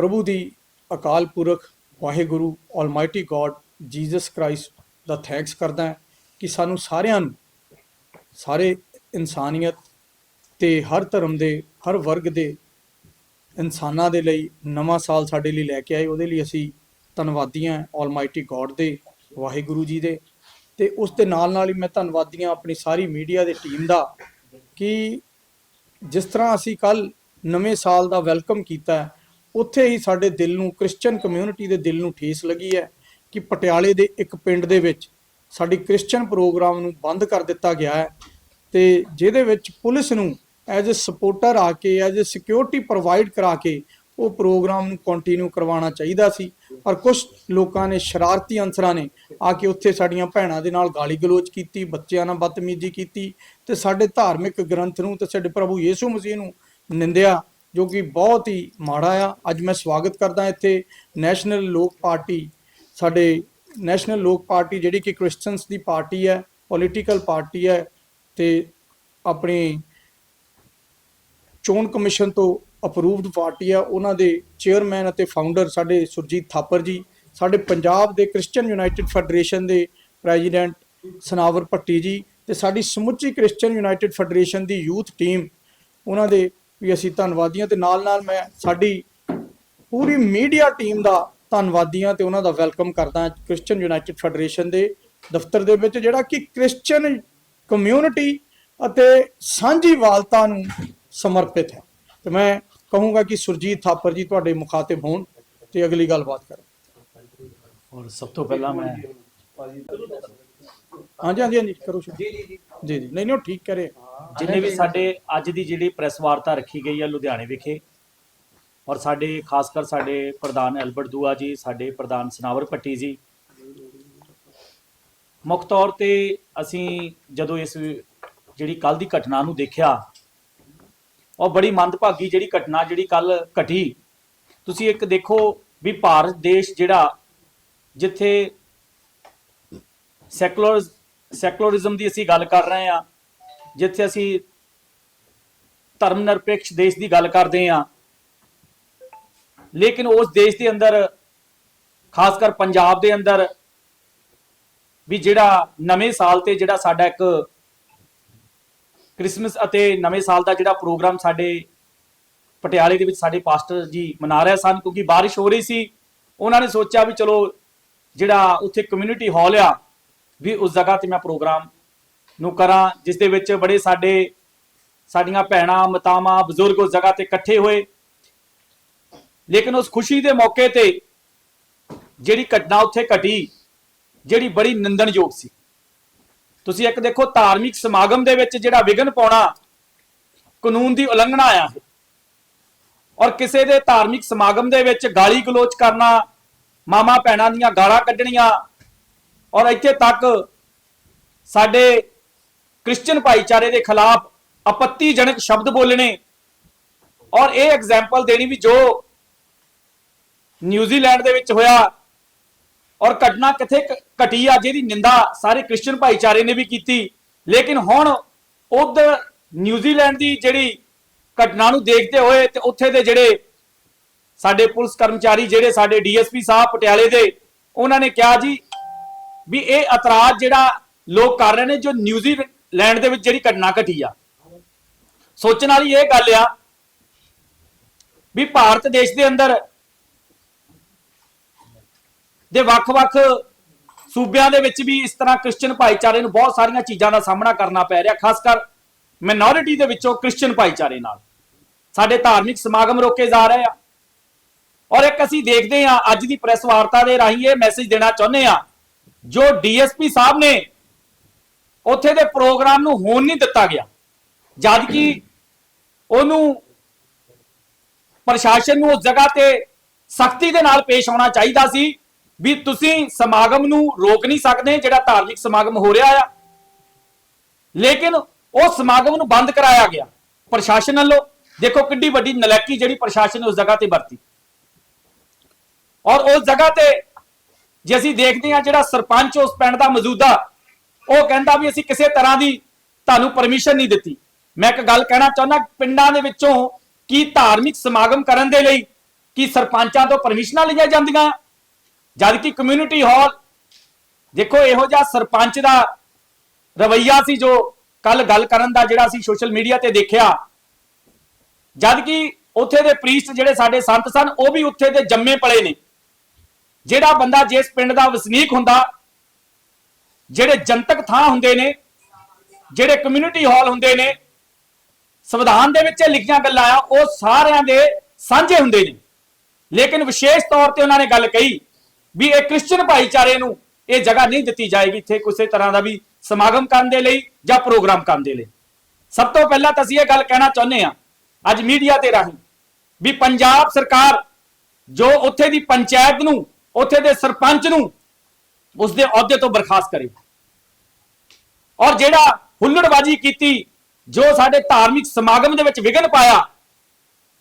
ਪ੍ਰਭੂ ਦੀ Akal Purakh Waheguru almighty God Jesus Christ ਦਾ thanks ਕਰਦਾ ਹਾਂ ਕਿ ਸਾਨੂੰ ਸਾਰਿਆਂ ਨੂੰ, ਸਾਰੇ ਇਨਸਾਨੀਅਤ ਤੇ ਹਰ ਧਰਮ ਦੇ, ਹਰ ਵਰਗ ਦੇ ਇਨਸਾਨਾਂ ਦੇ ਲਈ ਨਵਾਂ ਸਾਲ ਸਾਡੇ ਲਈ ਲੈ ਕੇ ਆਏ। ਉਹਦੇ ਲਈ ਅਸੀਂ ਧੰਨਵਾਦੀ ਹਾਂ ਆਲਮਾਈਟੀ ਗੋਡ ਦੇ, ਵਾਹਿਗੁਰੂ ਜੀ ਦੇ। ਤੇ ਉਸ ਦੇ ਨਾਲ ਨਾਲ ਹੀ ਮੈਂ ਧੰਨਵਾਦੀ ਹਾਂ ਆਪਣੀ ਸਾਰੀ ਮੀਡੀਆ ਦੇ ਟੀਮ ਦਾ ਕਿ ਜਿਸ ਤਰ੍ਹਾਂ ਅਸੀਂ ਕੱਲ ਨਵੇਂ ਸਾਲ ਦਾ ਵੈਲਕਮ ਕੀਤਾ ਉੱਥੇ ਹੀ ਸਾਡੇ ਦਿਲ ਨੂੰ ਕ੍ਰਿਸਚੀਅਨ ਕਮਿਊਨਿਟੀ ਦੇ ਦਿਲ ਨੂੰ ਠੇਸ ਲੱਗੀ ਹੈ ਕਿ ਪਟਿਆਲੇ ਦੇ ਇੱਕ ਪਿੰਡ ਦੇ ਵਿੱਚ ਸਾਡੀ ਕ੍ਰਿਸਚੀਅਨ ਪ੍ਰੋਗਰਾਮ ਨੂੰ ਬੰਦ ਕਰ ਦਿੱਤਾ ਗਿਆ ਹੈ ਤੇ ਜਿਹਦੇ ਵਿੱਚ ਪੁਲਿਸ ਨੂੰ ਐਜ਼ ਅ ਸਪੋਰਟਰ ਆ ਕੇ, ਐਜ਼ ਅ ਸਿਕਿਉਰਿਟੀ ਪ੍ਰੋਵਾਈਡ ਕਰਾ ਕੇ ਉਹ ਪ੍ਰੋਗਰਾਮ ਨੂੰ ਕੰਟੀਨਿਊ ਕਰਵਾਉਣਾ ਚਾਹੀਦਾ ਸੀ। ਪਰ ਕੁਝ ਲੋਕਾਂ ਨੇ ਸ਼ਰਾਰਤੀ ਅਨਸਰਾਂ ਨੇ ਆ ਕੇ ਉੱਥੇ ਸਾਡੀਆਂ ਭੈਣਾਂ ਦੇ ਨਾਲ ਗਾਲੀ ਗਲੋਚ ਕੀਤੀ, ਬੱਚਿਆਂ ਨਾਲ ਬਦਤਮੀਜ਼ੀ ਕੀਤੀ ਤੇ ਸਾਡੇ ਧਾਰਮਿਕ ਗ੍ਰੰਥ ਨੂੰ ਤੇ ਸਾਡੇ ਪ੍ਰਭੂ ਯੀਸ਼ੂ ਮਸੀਹ ਨੂੰ ਨਿੰਦਿਆ। ਜੋ ਕਿ ਬਹੁਤ ਹੀ ਮਾੜਾ ਆ। ਅੱਜ ਮੈਂ ਸਵਾਗਤ ਕਰਦਾ ਇੱਥੇ ਨੈਸ਼ਨਲ ਲੋਕ ਪਾਰਟੀ, ਸਾਡੇ ਨੈਸ਼ਨਲ ਲੋਕ ਪਾਰਟੀ ਜਿਹੜੀ ਕਿ ਕ੍ਰਿਸਚੀਅਨਸ ਦੀ ਪਾਰਟੀ ਹੈ, ਪੋਲੀਟੀਕਲ ਪਾਰਟੀ ਹੈ ਤੇ ਆਪਣੀ ਚੋਣ ਕਮਿਸ਼ਨ ਤੋਂ ਅਪਰੂਵਡ ਪਾਰਟੀ ਆ। ਉਹਨਾਂ ਦੇ ਚੇਅਰਮੈਨ ਅਤੇ ਫਾਊਂਡਰ ਸਾਡੇ ਸੁਰਜੀਤ ਥਾਪਰ ਜੀ, ਸਾਡੇ ਪੰਜਾਬ ਦੇ ਕ੍ਰਿਸਚੀਅਨ ਯੂਨਾਈਟਿਡ ਫੈਡਰੇਸ਼ਨ ਦੇ ਪ੍ਰੈਜ਼ੀਡੈਂਟ ਸਨਾਵਰ ਭੱਟੀ ਜੀ ਤੇ ਸਾਡੀ ਸਮੁੱਚੀ ਕ੍ਰਿਸਚੀਅਨ ਯੂਨਾਈਟਿਡ ਫੈਡਰੇਸ਼ਨ ਦੀ ਯੂਥ ਟੀਮ, ਉਹਨਾਂ ਦੇ ਵੀ ਅਸੀਂ ਧੰਨਵਾਦੀ ਹਾਂ ਤੇ ਨਾਲ ਨਾਲ ਮੈਂ ਸਾਡੀ ਪੂਰੀ ਮੀਡੀਆ ਟੀਮ ਦਾ ਧੰਨਵਾਦੀ ਹਾਂ ਤੇ ਉਹਨਾਂ ਦਾ ਵੈਲਕਮ ਕਰਦਾ ਹਾਂ ਕ੍ਰਿਸਚੀਅਨ ਯੂਨਾਈਟਿਡ ਫੈਡਰੇਸ਼ਨ ਦੇ ਦਫ਼ਤਰ ਦੇ ਵਿੱਚ ਜਿਹੜਾ ਕਿ ਕ੍ਰਿਸਚੀਅਨ ਕਮਿਊਨਿਟੀ ਅਤੇ ਸਾਂਝੀਵਾਲਤਾ ਨੂੰ ਸਮਰਪਿਤ ਹੈ। ਤੇ ਮੈਂ ਕਹੂੰਗਾ ਕਿ ਸੁਰਜੀਤ ਥਾਪਰ ਜੀ ਤੁਹਾਡੇ ਮੁਖਾਤਿਬ ਹੋਣ ਤੇ ਅਗਲੀ ਗੱਲਬਾਤ ਕਰਨ ਔਰ ਸਭ ਤੋਂ ਪਹਿਲਾਂ ਮੈਂ ਹਾਂਜੀ ਹਾਂਜੀ ਹਾਂਜੀ ਕਰੋ ਸ਼ੁਰੂ। ਜੀ ਜੀ। ਜੀ ਜੀ। ਨਹੀਂ ਨਹੀਂ ਉਹ ਠੀਕ ਕਰੇ। ਜਿੰਨੇ ਵੀ ਸਾਡੇ ਅੱਜ ਦੀ ਜਿਹੜੀ ਪ੍ਰੈਸ ਵਾਰਤਾ ਰੱਖੀ ਗਈ ਹੈ ਲੁਧਿਆਣੇ ਵਿਖੇ ਔਰ ਸਾਡੇ ਖਾਸ ਕਰ ਸਾਡੇ ਪ੍ਰਧਾਨ ਐਲਬਰਟ ਦੂਆ ਜੀ ਸਾਡੇ ਪ੍ਰਧਾਨ ਸਨਾਵਰ ਪੱਟੀ ਜੀ। ਮੁੱਖ ਤੌਰ ਤੇ ਅਸੀਂ ਜਦੋਂ ਇਸ ਜਿਹੜੀ ਕੱਲ ਦੀ ਘਟਨਾ ਨੂੰ ਦੇਖਿਆ ਉਹ ਬੜੀ ਮੰਦਭਾਗੀ ਜਿਹੜੀ ਘਟਨਾ ਜਿਹੜੀ ਕੱਲ ਘਟੀ। ਤੁਸੀਂ ਇੱਕ ਦੇਖੋ ਵੀ ਭਾਰਤ ਦੇਸ਼ ਜਿਹੜਾ ਜਿੱਥੇ ਸੈਕੂਲਰ ਸੈਕੂਲਰਿਜ਼ਮ ਦੀ ਅਸੀਂ ਗੱਲ ਕਰ ਰਹੇ ਹਾਂ, ਜਿੱਥੇ ਅਸੀਂ ਧਰਮ ਨਿਰਪੇਖ ਦੇਸ਼ ਦੀ ਗੱਲ ਕਰਦੇ ਹਾਂ। ਲੇਕਿਨ ਉਸ ਦੇਸ਼ ਦੇ ਅੰਦਰ, ਖਾਸ ਕਰ ਪੰਜਾਬ ਦੇ ਅੰਦਰ, ਵੀ ਜਿਹੜਾ ਨਵੇਂ ਸਾਲ ਤੇ ਜਿਹੜਾ ਸਾਡਾ ਇੱਕ ਕ੍ਰਿਸਮਸ ਅਤੇ ਨਵੇਂ ਸਾਲ ਦਾ ਜਿਹੜਾ ਪ੍ਰੋਗਰਾਮ ਸਾਡੇ ਪਟਿਆਲੇ ਦੇ ਵਿੱਚ ਸਾਡੇ ਪਾਸਟਰ ਜੀ ਮਨਾ ਰਹੇ ਸਨ, ਕਿਉਂਕਿ ਬਾਰਿਸ਼ ਹੋ ਰਹੀ ਸੀ। ਉਹਨਾਂ ਨੇ ਸੋਚਿਆ ਵੀ ਚਲੋ ਜਿਹੜਾ ਉੱਥੇ ਕਮਿਊਨਿਟੀ ਹਾਲ ਆ ਵੀ ਉਸ ਜਗ੍ਹਾ ਤੇ ਮੈਂ ਪ੍ਰੋਗਰਾਮ ਨੂੰ ਕਰਾਂ, ਜਿਸ ਦੇ ਵਿੱਚ ਬੜੇ ਸਾਡੇ, ਸਾਡੀਆਂ ਭੈਣਾਂ, ਮਤਾਵਾਂ, ਬਜ਼ੁਰਗ ਉਸ ਜਗ੍ਹਾ ਤੇ ਇਕੱਠੇ ਹੋਏ। ਲੇਕਿਨ ਉਸ ਖੁਸ਼ੀ ਦੇ ਮੌਕੇ ਤੇ ਜਿਹੜੀ ਘਟਨਾ ਉੱਥੇ ਘਟੀ, ਜਿਹੜੀ ਬੜੀ ਨਿੰਦਣਯੋਗ ਸੀ। ਤੁਸੀਂ ਇੱਕ ਦੇਖੋ, ਧਾਰਮਿਕ ਸਮਾਗਮ ਦੇ ਵਿੱਚ ਜਿਹੜਾ ਵਿਗਨ ਪਾਉਣਾ, ਕਾਨੂੰਨ ਦੀ ਉਲੰਘਣਾ ਆਇਆ ਆ ਔਰ ਕਿਸੇ ਦੇ ਧਾਰਮਿਕ ਸਮਾਗਮ ਦੇ ਵਿੱਚ ਗਾਲੀ ਗਲੋਚ ਕਰਨਾ ਮਾਮਾ ਭੈਣਾਂ ਦੀਆਂ ਗਾਲਾਂ ਕੱਢਣੀਆਂ ਔਰ ਇੱਥੇ ਤੱਕ ਸਾਡੇ ਕ੍ਰਿਸਚੀਅਨ ਭਾਈਚਾਰੇ ਦੇ ਖਿਲਾਫ ਆਪੱਤੀਜਨਕ ਸ਼ਬਦ ਬੋਲਣੇ ਔਰ ਇਹ ਐਗਜ਼ਾਮਪਲ ਦੇਣੀ ਵੀ ਜੋ ਨਿਊਜ਼ੀਲੈਂਡ ਦੇ ਵਿੱਚ ਹੋਇਆ ਔਰ ਘਟਨਾ ਕਿੱਥੇ ਘਟੀ ਆ ਜਿਹਦੀ ਨਿੰਦਾ ਸਾਰੇ ਕ੍ਰਿਸਚੀਅਨ ਭਾਈਚਾਰੇ ਨੇ ਵੀ ਕੀਤੀ। ਲੇਕਿਨ ਹੁਣ ਉਧਰ ਨਿਊਜ਼ੀਲੈਂਡ ਦੀ ਜਿਹੜੀ ਘਟਨਾ ਨੂੰ ਦੇਖਦੇ ਹੋਏ ਤੇ ਉੱਥੇ ਦੇ ਜਿਹੜੇ ਸਾਡੇ ਪੁਲਿਸ ਕਰਮਚਾਰੀ, ਜਿਹੜੇ ਸਾਡੇ ਡੀਐਸਪੀ ਸਾਹਿਬ, ਪਟਿਆਲੇ ਦੇ, ਉਹਨਾਂ ਨੇ ਕਿਹਾ ਜੀ ਵੀ ਇਹ ਇਤਰਾਜ਼ ਜਿਹੜਾ ਲੋਕ ਕਰ ਰਹੇ ਨੇ ਜੋ ਨਿਊਜ਼ੀਲੈਂਡ ਦੇ ਵਿੱਚ ਜਿਹੜੀ ਘਟਨਾ ਘਟੀ ਆ। ਸੋਚਣ ਵਾਲੀ ਇਹ ਗੱਲ ਆ ਵੀ ਭਾਰਤ ਦੇਸ਼ ਦੇ ਅੰਦਰ ਦੇ ਵੱਖ-ਵੱਖ ਸੂਬਿਆਂ ਦੇ ਵਿੱਚ ਵੀ ਇਸ ਤਰ੍ਹਾਂ ਕ੍ਰਿਸਚੀਅਨ ਭਾਈਚਾਰੇ ਨੂੰ ਬਹੁਤ ਸਾਰੀਆਂ ਚੀਜ਼ਾਂ ਦਾ ਸਾਹਮਣਾ ਕਰਨਾ ਪੈ ਰਿਹਾ, ਖਾਸ ਕਰ ਮਿਨੋਰਿਟੀ ਦੇ ਵਿੱਚੋਂ ਕ੍ਰਿਸਚੀਅਨ ਭਾਈਚਾਰੇ ਨਾਲ। ਸਾਡੇ ਧਾਰਮਿਕ ਸਮਾਗਮ ਰੋਕੇ ਜਾ ਰਹੇ ਆ। ਔਰ ਇੱਕ ਅਸੀਂ ਦੇਖਦੇ ਹਾਂ ਅੱਜ ਦੀ ਪ੍ਰੈਸ ਵਾਰਤਾ ਦੇ ਰਾਹੀਂ ਇਹ ਮੈਸੇਜ ਦੇਣਾ ਚਾਹੁੰਦੇ ਆ ਜੋ ਡੀਐਸਪੀ ਸਾਹਿਬ ਨੇ ਉੱਥੇ ਦੇ ਪ੍ਰੋਗਰਾਮ ਨੂੰ ਹੋਣ ਨਹੀਂ ਦਿੱਤਾ ਗਿਆ, ਜਦ ਕਿ ਉਹਨੂੰ ਪ੍ਰਸ਼ਾਸਨ ਨੂੰ ਉਸ ਜਗ੍ਹਾ ਤੇ ਸਖਤੀ ਦੇ ਨਾਲ ਪੇਸ਼ ਆਉਣਾ ਚਾਹੀਦਾ ਸੀ ਵੀ ਤੁਸੀਂ ਸਮਾਗਮ ਨੂੰ ਰੋਕ ਨਹੀਂ ਸਕਦੇ, ਜਿਹੜਾ ਧਾਰਮਿਕ ਸਮਾਗਮ ਹੋ ਰਿਹਾ ਆ। ਲੇਕਿਨ ਉਹ ਸਮਾਗਮ ਨੂੰ ਬੰਦ ਕਰਾਇਆ ਗਿਆ, ਪ੍ਰਸ਼ਾਸਨ ਵੱਲੋਂ। ਦੇਖੋ ਕਿੰਨੀ ਵੱਡੀ ਨਲੈਕੀ ਜਿਹੜੀ ਪ੍ਰਸ਼ਾਸਨ ਨੇ ਉਸ ਜਗ੍ਹਾ ਤੇ ਵਰਤੀ। ਔਰ ਉਸ ਜਗ੍ਹਾ ਤੇ ਜੇ ਅਸੀਂ ਦੇਖਦੇ ਹਾਂ ਜਿਹੜਾ ਸਰਪੰਚ ਉਸ ਪਿੰਡ ਦਾ ਮੌਜੂਦਾ, ਉਹ ਕਹਿੰਦਾ ਵੀ ਅਸੀਂ ਕਿਸੇ ਤਰ੍ਹਾਂ ਦੀ ਤੁਹਾਨੂੰ ਪਰਮਿਸ਼ਨ ਨਹੀਂ ਦਿੱਤੀ। ਮੈਂ ਇੱਕ ਗੱਲ ਕਹਿਣਾ ਚਾਹੁੰਦਾ, ਪਿੰਡਾਂ ਦੇ ਵਿੱਚੋਂ ਕੀ ਧਾਰਮਿਕ ਸਮਾਗਮ ਕਰਨ ਦੇ ਲਈ ਕਿ ਸਰਪੰਚਾਂ ਤੋਂ ਪਰਮਿਸ਼ਨਾਂ ਲਈਆਂ ਜਾਂਦੀਆਂ? ਜਦ ਕਿ ਕਮਿਊਨਿਟੀ ਹਾਲ ਦੇਖੋ ਇਹੋ ਜਿਹਾ ਸਰਪੰਚ ਦਾ ਰਵਈਆ ਸੀ ਜੋ ਕੱਲ ਗੱਲ ਕਰਨ ਦਾ ਜਿਹੜਾ ਅਸੀਂ ਸੋਸ਼ਲ ਮੀਡੀਆ ਤੇ ਦੇਖਿਆ। ਜਦ ਕਿ ਉੱਥੇ ਦੇ ਪ੍ਰੀਸਟ ਜਿਹੜੇ ਸਾਡੇ ਸੰਤ ਸਨ, ਉਹ ਵੀ ਉੱਥੇ ਦੇ ਜੰਮੇ ਪਲੇ ਨੇ। ਜਿਹੜਾ ਬੰਦਾ ਜਿਸ ਪਿੰਡ ਦਾ ਵਸਨੀਕ ਹੁੰਦਾ, ਜਿਹੜੇ ਜਨਤਕ ਥਾਂ ਹੁੰਦੇ ਨੇ, ਜਿਹੜੇ ਕਮਿਊਨਿਟੀ ਹਾਲ ਹੁੰਦੇ ਨੇ, ਸੰਵਿਧਾਨ ਦੇ ਵਿੱਚ ਲਿਖੀਆਂ ਗੱਲਾਂ ਆ, ਉਹ ਸਾਰਿਆਂ ਦੇ ਸਾਂਝੇ ਹੁੰਦੇ ਨੇ। ਲੇਕਿਨ ਵਿਸ਼ੇਸ਼ ਤੌਰ ਤੇ ਉਹਨਾਂ ਨੇ ਗੱਲ ਕਹੀ ਵੀ ਇਹ ਕ੍ਰਿਸਚੀਅਨ ਭਾਈਚਾਰੇ ਨੂੰ ਇਹ ਜਗ੍ਹਾ ਨਹੀਂ ਦਿੱਤੀ ਜਾਏਗੀ ਇੱਥੇ ਕਿਸੇ ਤਰ੍ਹਾਂ ਦਾ ਵੀ ਸਮਾਗਮ ਕਰਨ ਦੇ ਲਈ ਜਾਂ ਪ੍ਰੋਗਰਾਮ ਕਰਨ ਦੇ ਲਈ। ਸਭ ਤੋਂ ਪਹਿਲਾਂ ਤਾਂ ਅਸੀਂ ਇਹ ਗੱਲ ਕਹਿਣਾ ਚਾਹੁੰਦੇ ਆ ਅੱਜ ਮੀਡੀਆ ਦੇ ਰਾਹੀਂ, ਵੀ ਪੰਜਾਬ ਸਰਕਾਰ ਜੋ ਉੱਥੇ ਦੀ ਪੰਚਾਇਤ ਨੂੰ ਉੱਥੇ ਦੇ ਸਰਪੰਚ ਨੂੰ ਉਸ ਦੇ ਅਹੁਦੇ ਤੋਂ ਬਰਖਾਸਤ ਕਰੇ। ਔਰ ਜਿਹੜਾ ਹੁੱਲੜਬਾਜੀ ਕੀਤੀ, ਜੋ ਸਾਡੇ ਧਾਰਮਿਕ ਸਮਾਗਮ ਦੇ ਵਿੱਚ ਵਿਘਨ ਪਾਇਆ,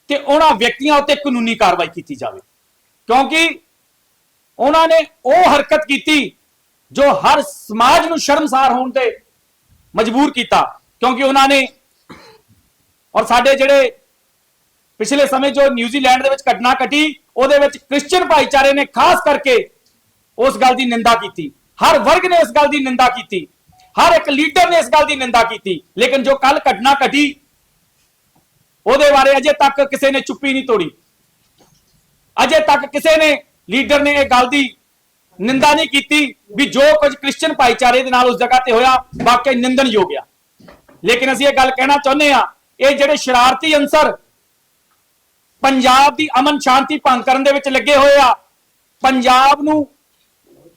ਤੇ ਉਹਨਾਂ ਵਿਅਕਤੀਆਂ ਉੱਤੇ ਕਾਨੂੰਨੀ ਕਾਰਵਾਈ ਕੀਤੀ ਜਾਵੇ। ਕਿਉਂਕਿ ਉਹਨਾਂ ਨੇ ਉਹ ਹਰਕਤ ਕੀਤੀ ਜੋ ਹਰ ਸਮਾਜ ਨੂੰ ਸ਼ਰਮਸਾਰ ਹੋਣ ਤੇ ਮਜਬੂਰ ਕੀਤਾ। ਕਿਉਂਕਿ ਉਹਨਾਂ ਨੇ ਔਰ ਸਾਡੇ ਜਿਹੜੇ ਪਿਛਲੇ ਸਮੇਂ ਜੋ ਨਿਊਜ਼ੀਲੈਂਡ ਦੇ ਵਿੱਚ ਘਟਨਾ ਘਟੀ ਉਹਦੇ ਵਿੱਚ ਕ੍ਰਿਸਚੀਅਨ ਭਾਈਚਾਰੇ ਨੇ ਖਾਸ ਕਰਕੇ ਉਸ ਗੱਲ ਦੀ ਨਿੰਦਾ ਕੀਤੀ। ਹਰ ਵਰਗ ਨੇ ਇਸ ਗੱਲ ਦੀ ਨਿੰਦਾ ਕੀਤੀ। ਹਰ ਇੱਕ ਲੀਡਰ ਨੇ ਇਸ ਗੱਲ ਦੀ ਨਿੰਦਾ ਕੀਤੀ। ਲੇਕਿਨ ਜੋ ਕੱਲ ਘਟਨਾ ਘਟੀ, ਉਹਦੇ ਬਾਰੇ ਅਜੇ ਤੱਕ ਕਿਸੇ ਨੇ ਚੁੱਪੀ ਨਹੀਂ ਤੋੜੀ। ਅਜੇ ਤੱਕ ਕਿਸੇ ਨੇ ਲੀਡਰ ਨੇ ਇਹ ਗੱਲ ਦੀ ਨਿੰਦਾ ਨਹੀਂ ਕੀਤੀ ਵੀ ਜੋ ਕੁਝ ਕ੍ਰਿਸਚੀਅਨ ਭਾਈਚਾਰੇ ਦੇ ਨਾਲ ਉਸ ਜਗ੍ਹਾ ਤੇ ਹੋਇਆ, ਵਾਕਈ ਨਿੰਦਣਯੋਗ ਆ। ਲੇਕਿਨ ਅਸੀਂ ਇਹ ਗੱਲ ਕਹਿਣਾ ਚਾਹੁੰਦੇ ਆ ਇਹ ਜਿਹੜੇ ਸ਼ਰਾਰਤੀ ਅੰਸਰ ਪੰਜਾਬ ਦੀ ਅਮਨ ਸ਼ਾਂਤੀ ਭੰਗ ਕਰਨ ਦੇ ਵਿੱਚ ਲੱਗੇ ਹੋਏ ਆ। ਪੰਜਾਬ ਨੂੰ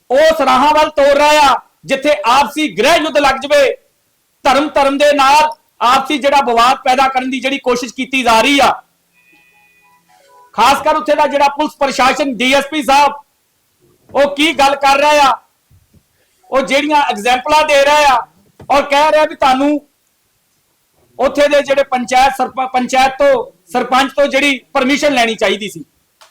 ਉਸ ਰਾਹਾਂ ਵੱਲ ਤੋਰ ਰਿਹਾ ਆ, ਜਿੱਥੇ ਆਪਸੀ ਗ੍ਰਹਿ ਯੁੱਧ ਲੱਗ ਜਵੇ। ਧਰਮ ਧਰਮ ਦੇ ਨਾਲ ਆਪਸੀ ਜਿਹੜਾ ਵਿਵਾਦ ਪੈਦਾ ਕਰਨ ਦੀ ਜਿਹੜੀ ਕੋਸ਼ਿਸ਼ ਕੀਤੀ ਜਾ ਰਹੀ ਆ। ਖਾਸ ਕਰ ਉੱਥੇ ਦਾ ਜਿਹੜਾ ਪੁਲਿਸ ਪ੍ਰਸ਼ਾਸਨ ਡੀਐਸਪੀ ਸਾਹਿਬ, ਉਹ ਕੀ ਗੱਲ ਕਰ ਰਿਹਾ ਆ? ਉਹ ਜਿਹੜੀਆਂ ਐਗਜ਼ੈਂਪਲਾਂ ਦੇ ਰਿਹਾ ਆ, ਔਰ ਕਹਿ ਰਿਹਾ ਵੀ ਤੁਹਾਨੂੰ ਉੱਥੇ ਦੇ ਜਿਹੜੇ ਪੰਚਾਇਤ ਸਰਪ- ਪੰਚਾਇਤ ਤੋਂ, ਸਰਪੰਚ ਤੋਂ ਜਿਹੜੀ ਪਰਮਿਸ਼ਨ ਲੈਣੀ ਚਾਹੀਦੀ ਸੀ।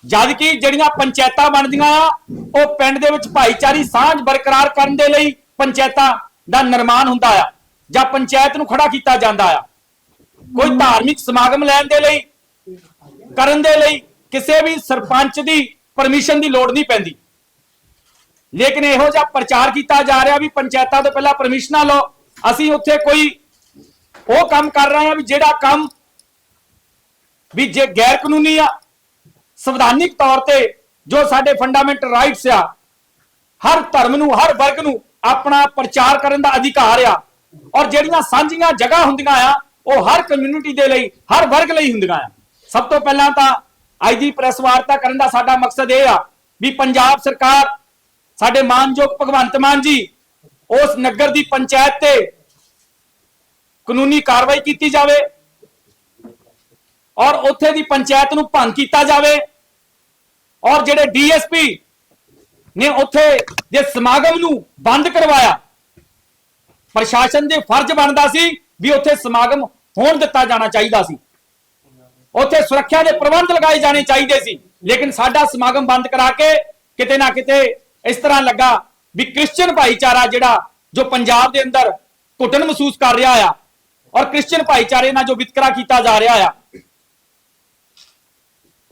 ਜਦ ਕਿ ਜਿਹੜੀਆਂ ਪੰਚਾਇਤਾਂ ਬਣਦੀਆਂ ਉਹ ਪਿੰਡ ਦੇ ਵਿੱਚ ਭਾਈਚਾਰੀ ਸਾਂਝ ਬਰਕਰਾਰ ਕਰਨ ਦੇ ਲਈ ਪੰਚਾਇਤਾਂ ਦਾ ਨਿਰਮਾਣ ਹੁੰਦਾ ਆ, ਜਾਂ ਪੰਚਾਇਤ ਨੂੰ ਖੜਾ ਕੀਤਾ ਜਾਂਦਾ ਆ। ਕੋਈ ਧਾਰਮਿਕ ਸਮਾਗਮ ਲੈਣ ਦੇ ਲਈ, ਕਰਨ ਦੇ ਲਈ ਕਿਸੇ ਵੀ ਸਰਪੰਚ ਦੀ ਪਰਮਿਸ਼ਨ ਦੀ ਲੋੜ ਨਹੀਂ ਪੈਂਦੀ। ਲੇਕਿਨ ਇਹੋ ਜਿਹਾ ਪ੍ਰਚਾਰ ਕੀਤਾ ਜਾ ਰਿਹਾ ਵੀ ਪੰਚਾਇਤਾਂ ਤੋਂ ਪਹਿਲਾਂ ਪਰਮਿਸ਼ਨਾਂ ਲਓ। ਅਸੀਂ ਉੱਥੇ ਕੋਈ ਉਹ ਕੰਮ ਕਰ ਰਹੇ ਆ ਵੀ ਜਿਹੜਾ ਕੰਮ ਵੀ ਜੇ ਗੈਰ ਕਾਨੂੰਨੀ ਆ, ਸੰਵਿਧਾਨਿਕ ਤੌਰ ਤੇ ਜੋ ਸਾਡੇ ਫੰਡਾਮੈਂਟਲ ਰਾਈਟਸ ਆ, ਹਰ ਧਰਮ ਨੂੰ, ਹਰ ਵਰਗ ਨੂੰ ਆਪਣਾ ਪ੍ਰਚਾਰ ਕਰਨ ਦਾ ਅਧਿਕਾਰ ਆ ਔਰ ਜਿਹੜੀਆਂ ਸਾਂਝੀਆਂ ਜਗ੍ਹਾ ਹੁੰਦੀਆਂ ਆ, ਉਹ ਹਰ ਕਮਿਊਨਿਟੀ ਦੇ ਲਈ, ਹਰ ਵਰਗ ਲਈ ਹੁੰਦੀਆਂ ਆ। ਸਭ ਤੋਂ ਪਹਿਲਾਂ ਤਾਂ ਅੱਜ ਦੀ ਪ੍ਰੈਸ ਵਾਰਤਾ ਕਰਨ ਦਾ ਸਾਡਾ ਮਕਸਦ ਇਹ ਆ ਵੀ ਪੰਜਾਬ ਸਰਕਾਰ, ਸਾਡੇ ਮਾਨਯੋਗ ਭਗਵੰਤ ਮਾਨ ਜੀ, ਉਸ ਨਗਰ ਦੀ ਪੰਚਾਇਤ ਤੇ ਕਾਨੂੰਨੀ ਕਾਰਵਾਈ ਕੀਤੀ ਜਾਵੇ ਔਰ ਉੱਥੇ ਦੀ ਪੰਚਾਇਤ ਨੂੰ ਭੰਗ ਕੀਤਾ ਜਾਵੇ ਔਰ ਜਿਹੜੇ ਡੀਐਸਪੀ ਨੇ ਉੱਥੇ ਦੇ ਸਮਾਗਮ ਨੂੰ ਬੰਦ ਕਰਵਾਇਆ। ਪ੍ਰਸ਼ਾਸਨ ਦੇ ਫਰਜ਼ ਬਣਦਾ ਸੀ ਵੀ ਉੱਥੇ ਸਮਾਗਮ ਹੋਣ ਦਿੱਤਾ ਜਾਣਾ ਚਾਹੀਦਾ ਸੀ। ਉੱਥੇ ਸੁਰੱਖਿਆ ਦੇ ਪ੍ਰਬੰਧ ਲਗਾਏ ਜਾਣੇ ਚਾਹੀਦੇ ਸੀ। ਲੇਕਿਨ ਸਾਡਾ ਸਮਾਗਮ ਬੰਦ ਕਰਾ ਕੇ ਕਿਤੇ ਨਾ ਕਿਤੇ ਇਸ ਤਰ੍ਹਾਂ ਲੱਗਾ ਵੀ ਕ੍ਰਿਸਚੀਅਨ ਭਾਈਚਾਰਾ ਜਿਹੜਾ ਜੋ ਪੰਜਾਬ ਦੇ ਅੰਦਰ ਘੁੱਟਣ ਮਹਿਸੂਸ ਕਰ ਰਿਹਾ ਆ ਔਰ ਕ੍ਰਿਸਚੀਅਨ ਭਾਈਚਾਰੇ ਨਾਲ ਜੋ ਵਿਤਕਰਾ ਕੀਤਾ ਜਾ ਰਿਹਾ ਆ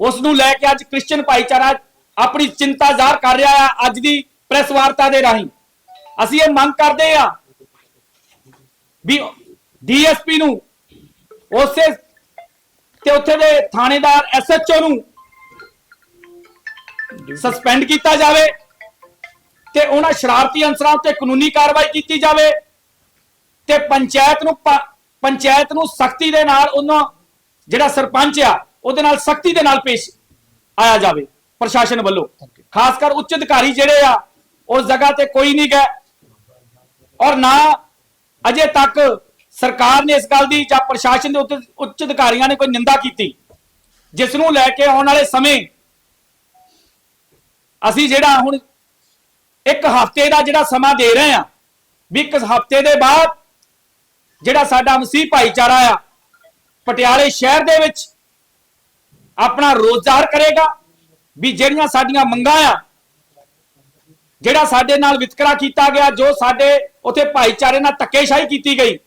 ਉਸ ਨੂੰ ਲੈ ਕੇ ਅੱਜ ਕ੍ਰਿਸਚੀਅਨ ਭਾਈਚਾਰਾ ਆਪਣੀ ਚਿੰਤਾ ਜ਼ਾਹਰ ਕਰ ਰਿਹਾ ਆ ਅੱਜ ਦੀ ਪ੍ਰੈਸ ਵਾਰਤਾ ਦੇ ਰਾਹੀਂ। ਅਸੀਂ ਇਹ ਮੰਗ ਕਰਦੇ ਆ ਵੀ ਡੀਐਸਪੀ ਨੂੰ ਉਸੇ ਤੇ ਉੱਥੇ ਦੇ ਥਾਣੇਦਾਰ ਐਸਐਚਓ ਨੂੰ ਸਸਪੈਂਡ ਕੀਤਾ ਜਾਵੇ ਤੇ ਉਹਨਾਂ ਸ਼ਰਾਰਤੀ ਅੰਸਰਾਂ ਉੱਤੇ ਕਾਨੂੰਨੀ ਕਾਰਵਾਈ ਕੀਤੀ ਜਾਵੇ ਤੇ ਪੰਚਾਇਤ ਨੂੰ ਪੰਚਾਇਤ ਨੂੰ ਸਖਤੀ ਦੇ ਨਾਲ ਉਹਨਾਂ ਜਿਹੜਾ ਸਰਪੰਚ ਆ, ਉਹਦੇ ਨਾਲ ਸਖਤੀ ਦੇ ਨਾਲ ਪੇਸ਼ ਆਇਆ ਜਾਵੇ ਪ੍ਰਸ਼ਾਸਨ ਵੱਲੋਂ। ਖਾਸ ਕਰ ਉੱਚ ਅਧਿਕਾਰੀ ਜਿਹੜੇ ਆ, ਉਸ ਜਗ੍ਹਾ ਤੇ ਕੋਈ ਨਹੀਂ ਗਏ ਔਰ ਨਾ ਅਜੇ ਤੱਕ ਸਰਕਾਰ ਨੇ ਇਸ ਗੱਲ ਦੀ ਜਾਂ ਪ੍ਰਸ਼ਾਸਨ ਦੇ ਉੱਤੇ ਉੱਚ ਅਧਿਕਾਰੀਆਂ ਨੇ ਕੋਈ ਨਿੰਦਾ ਕੀਤੀ, ਜਿਸ ਨੂੰ ਲੈ ਕੇ ਆਉਣ ਵਾਲੇ ਸਮੇਂ ਅਸੀਂ ਜਿਹੜਾ ਹੁਣ ਇੱਕ ਹਫ਼ਤੇ ਦਾ ਜਿਹੜਾ ਸਮਾਂ ਦੇ ਰਹੇ ਆ ਵੀ ਇੱਕ ਹਫ਼ਤੇ ਦੇ ਬਾਅਦ ਜਿਹੜਾ ਸਾਡਾ ਮਸੀਹ ਭਾਈਚਾਰਾ ਆ, ਪਟਿਆਲੇ ਸ਼ਹਿਰ ਦੇ ਵਿੱਚ ਆਪਣਾ ਰੋਜ਼ ਜ਼ਾਹਰ ਕਰੇਗਾ, ਵੀ ਜਿਹੜੀਆਂ ਸਾਡੀਆਂ ਮੰਗਾਂ ਆ, ਜਿਹੜਾ ਸਾਡੇ ਨਾਲ ਵਿਤਕਰਾ ਕੀਤਾ ਗਿਆ, ਜੋ ਸਾਡੇ ਉਥੇ ਭਾਈਚਾਰੇ ਨਾਲ ਧੱਕੇਸ਼ਾਹੀ ਕੀਤੀ ਗਈ,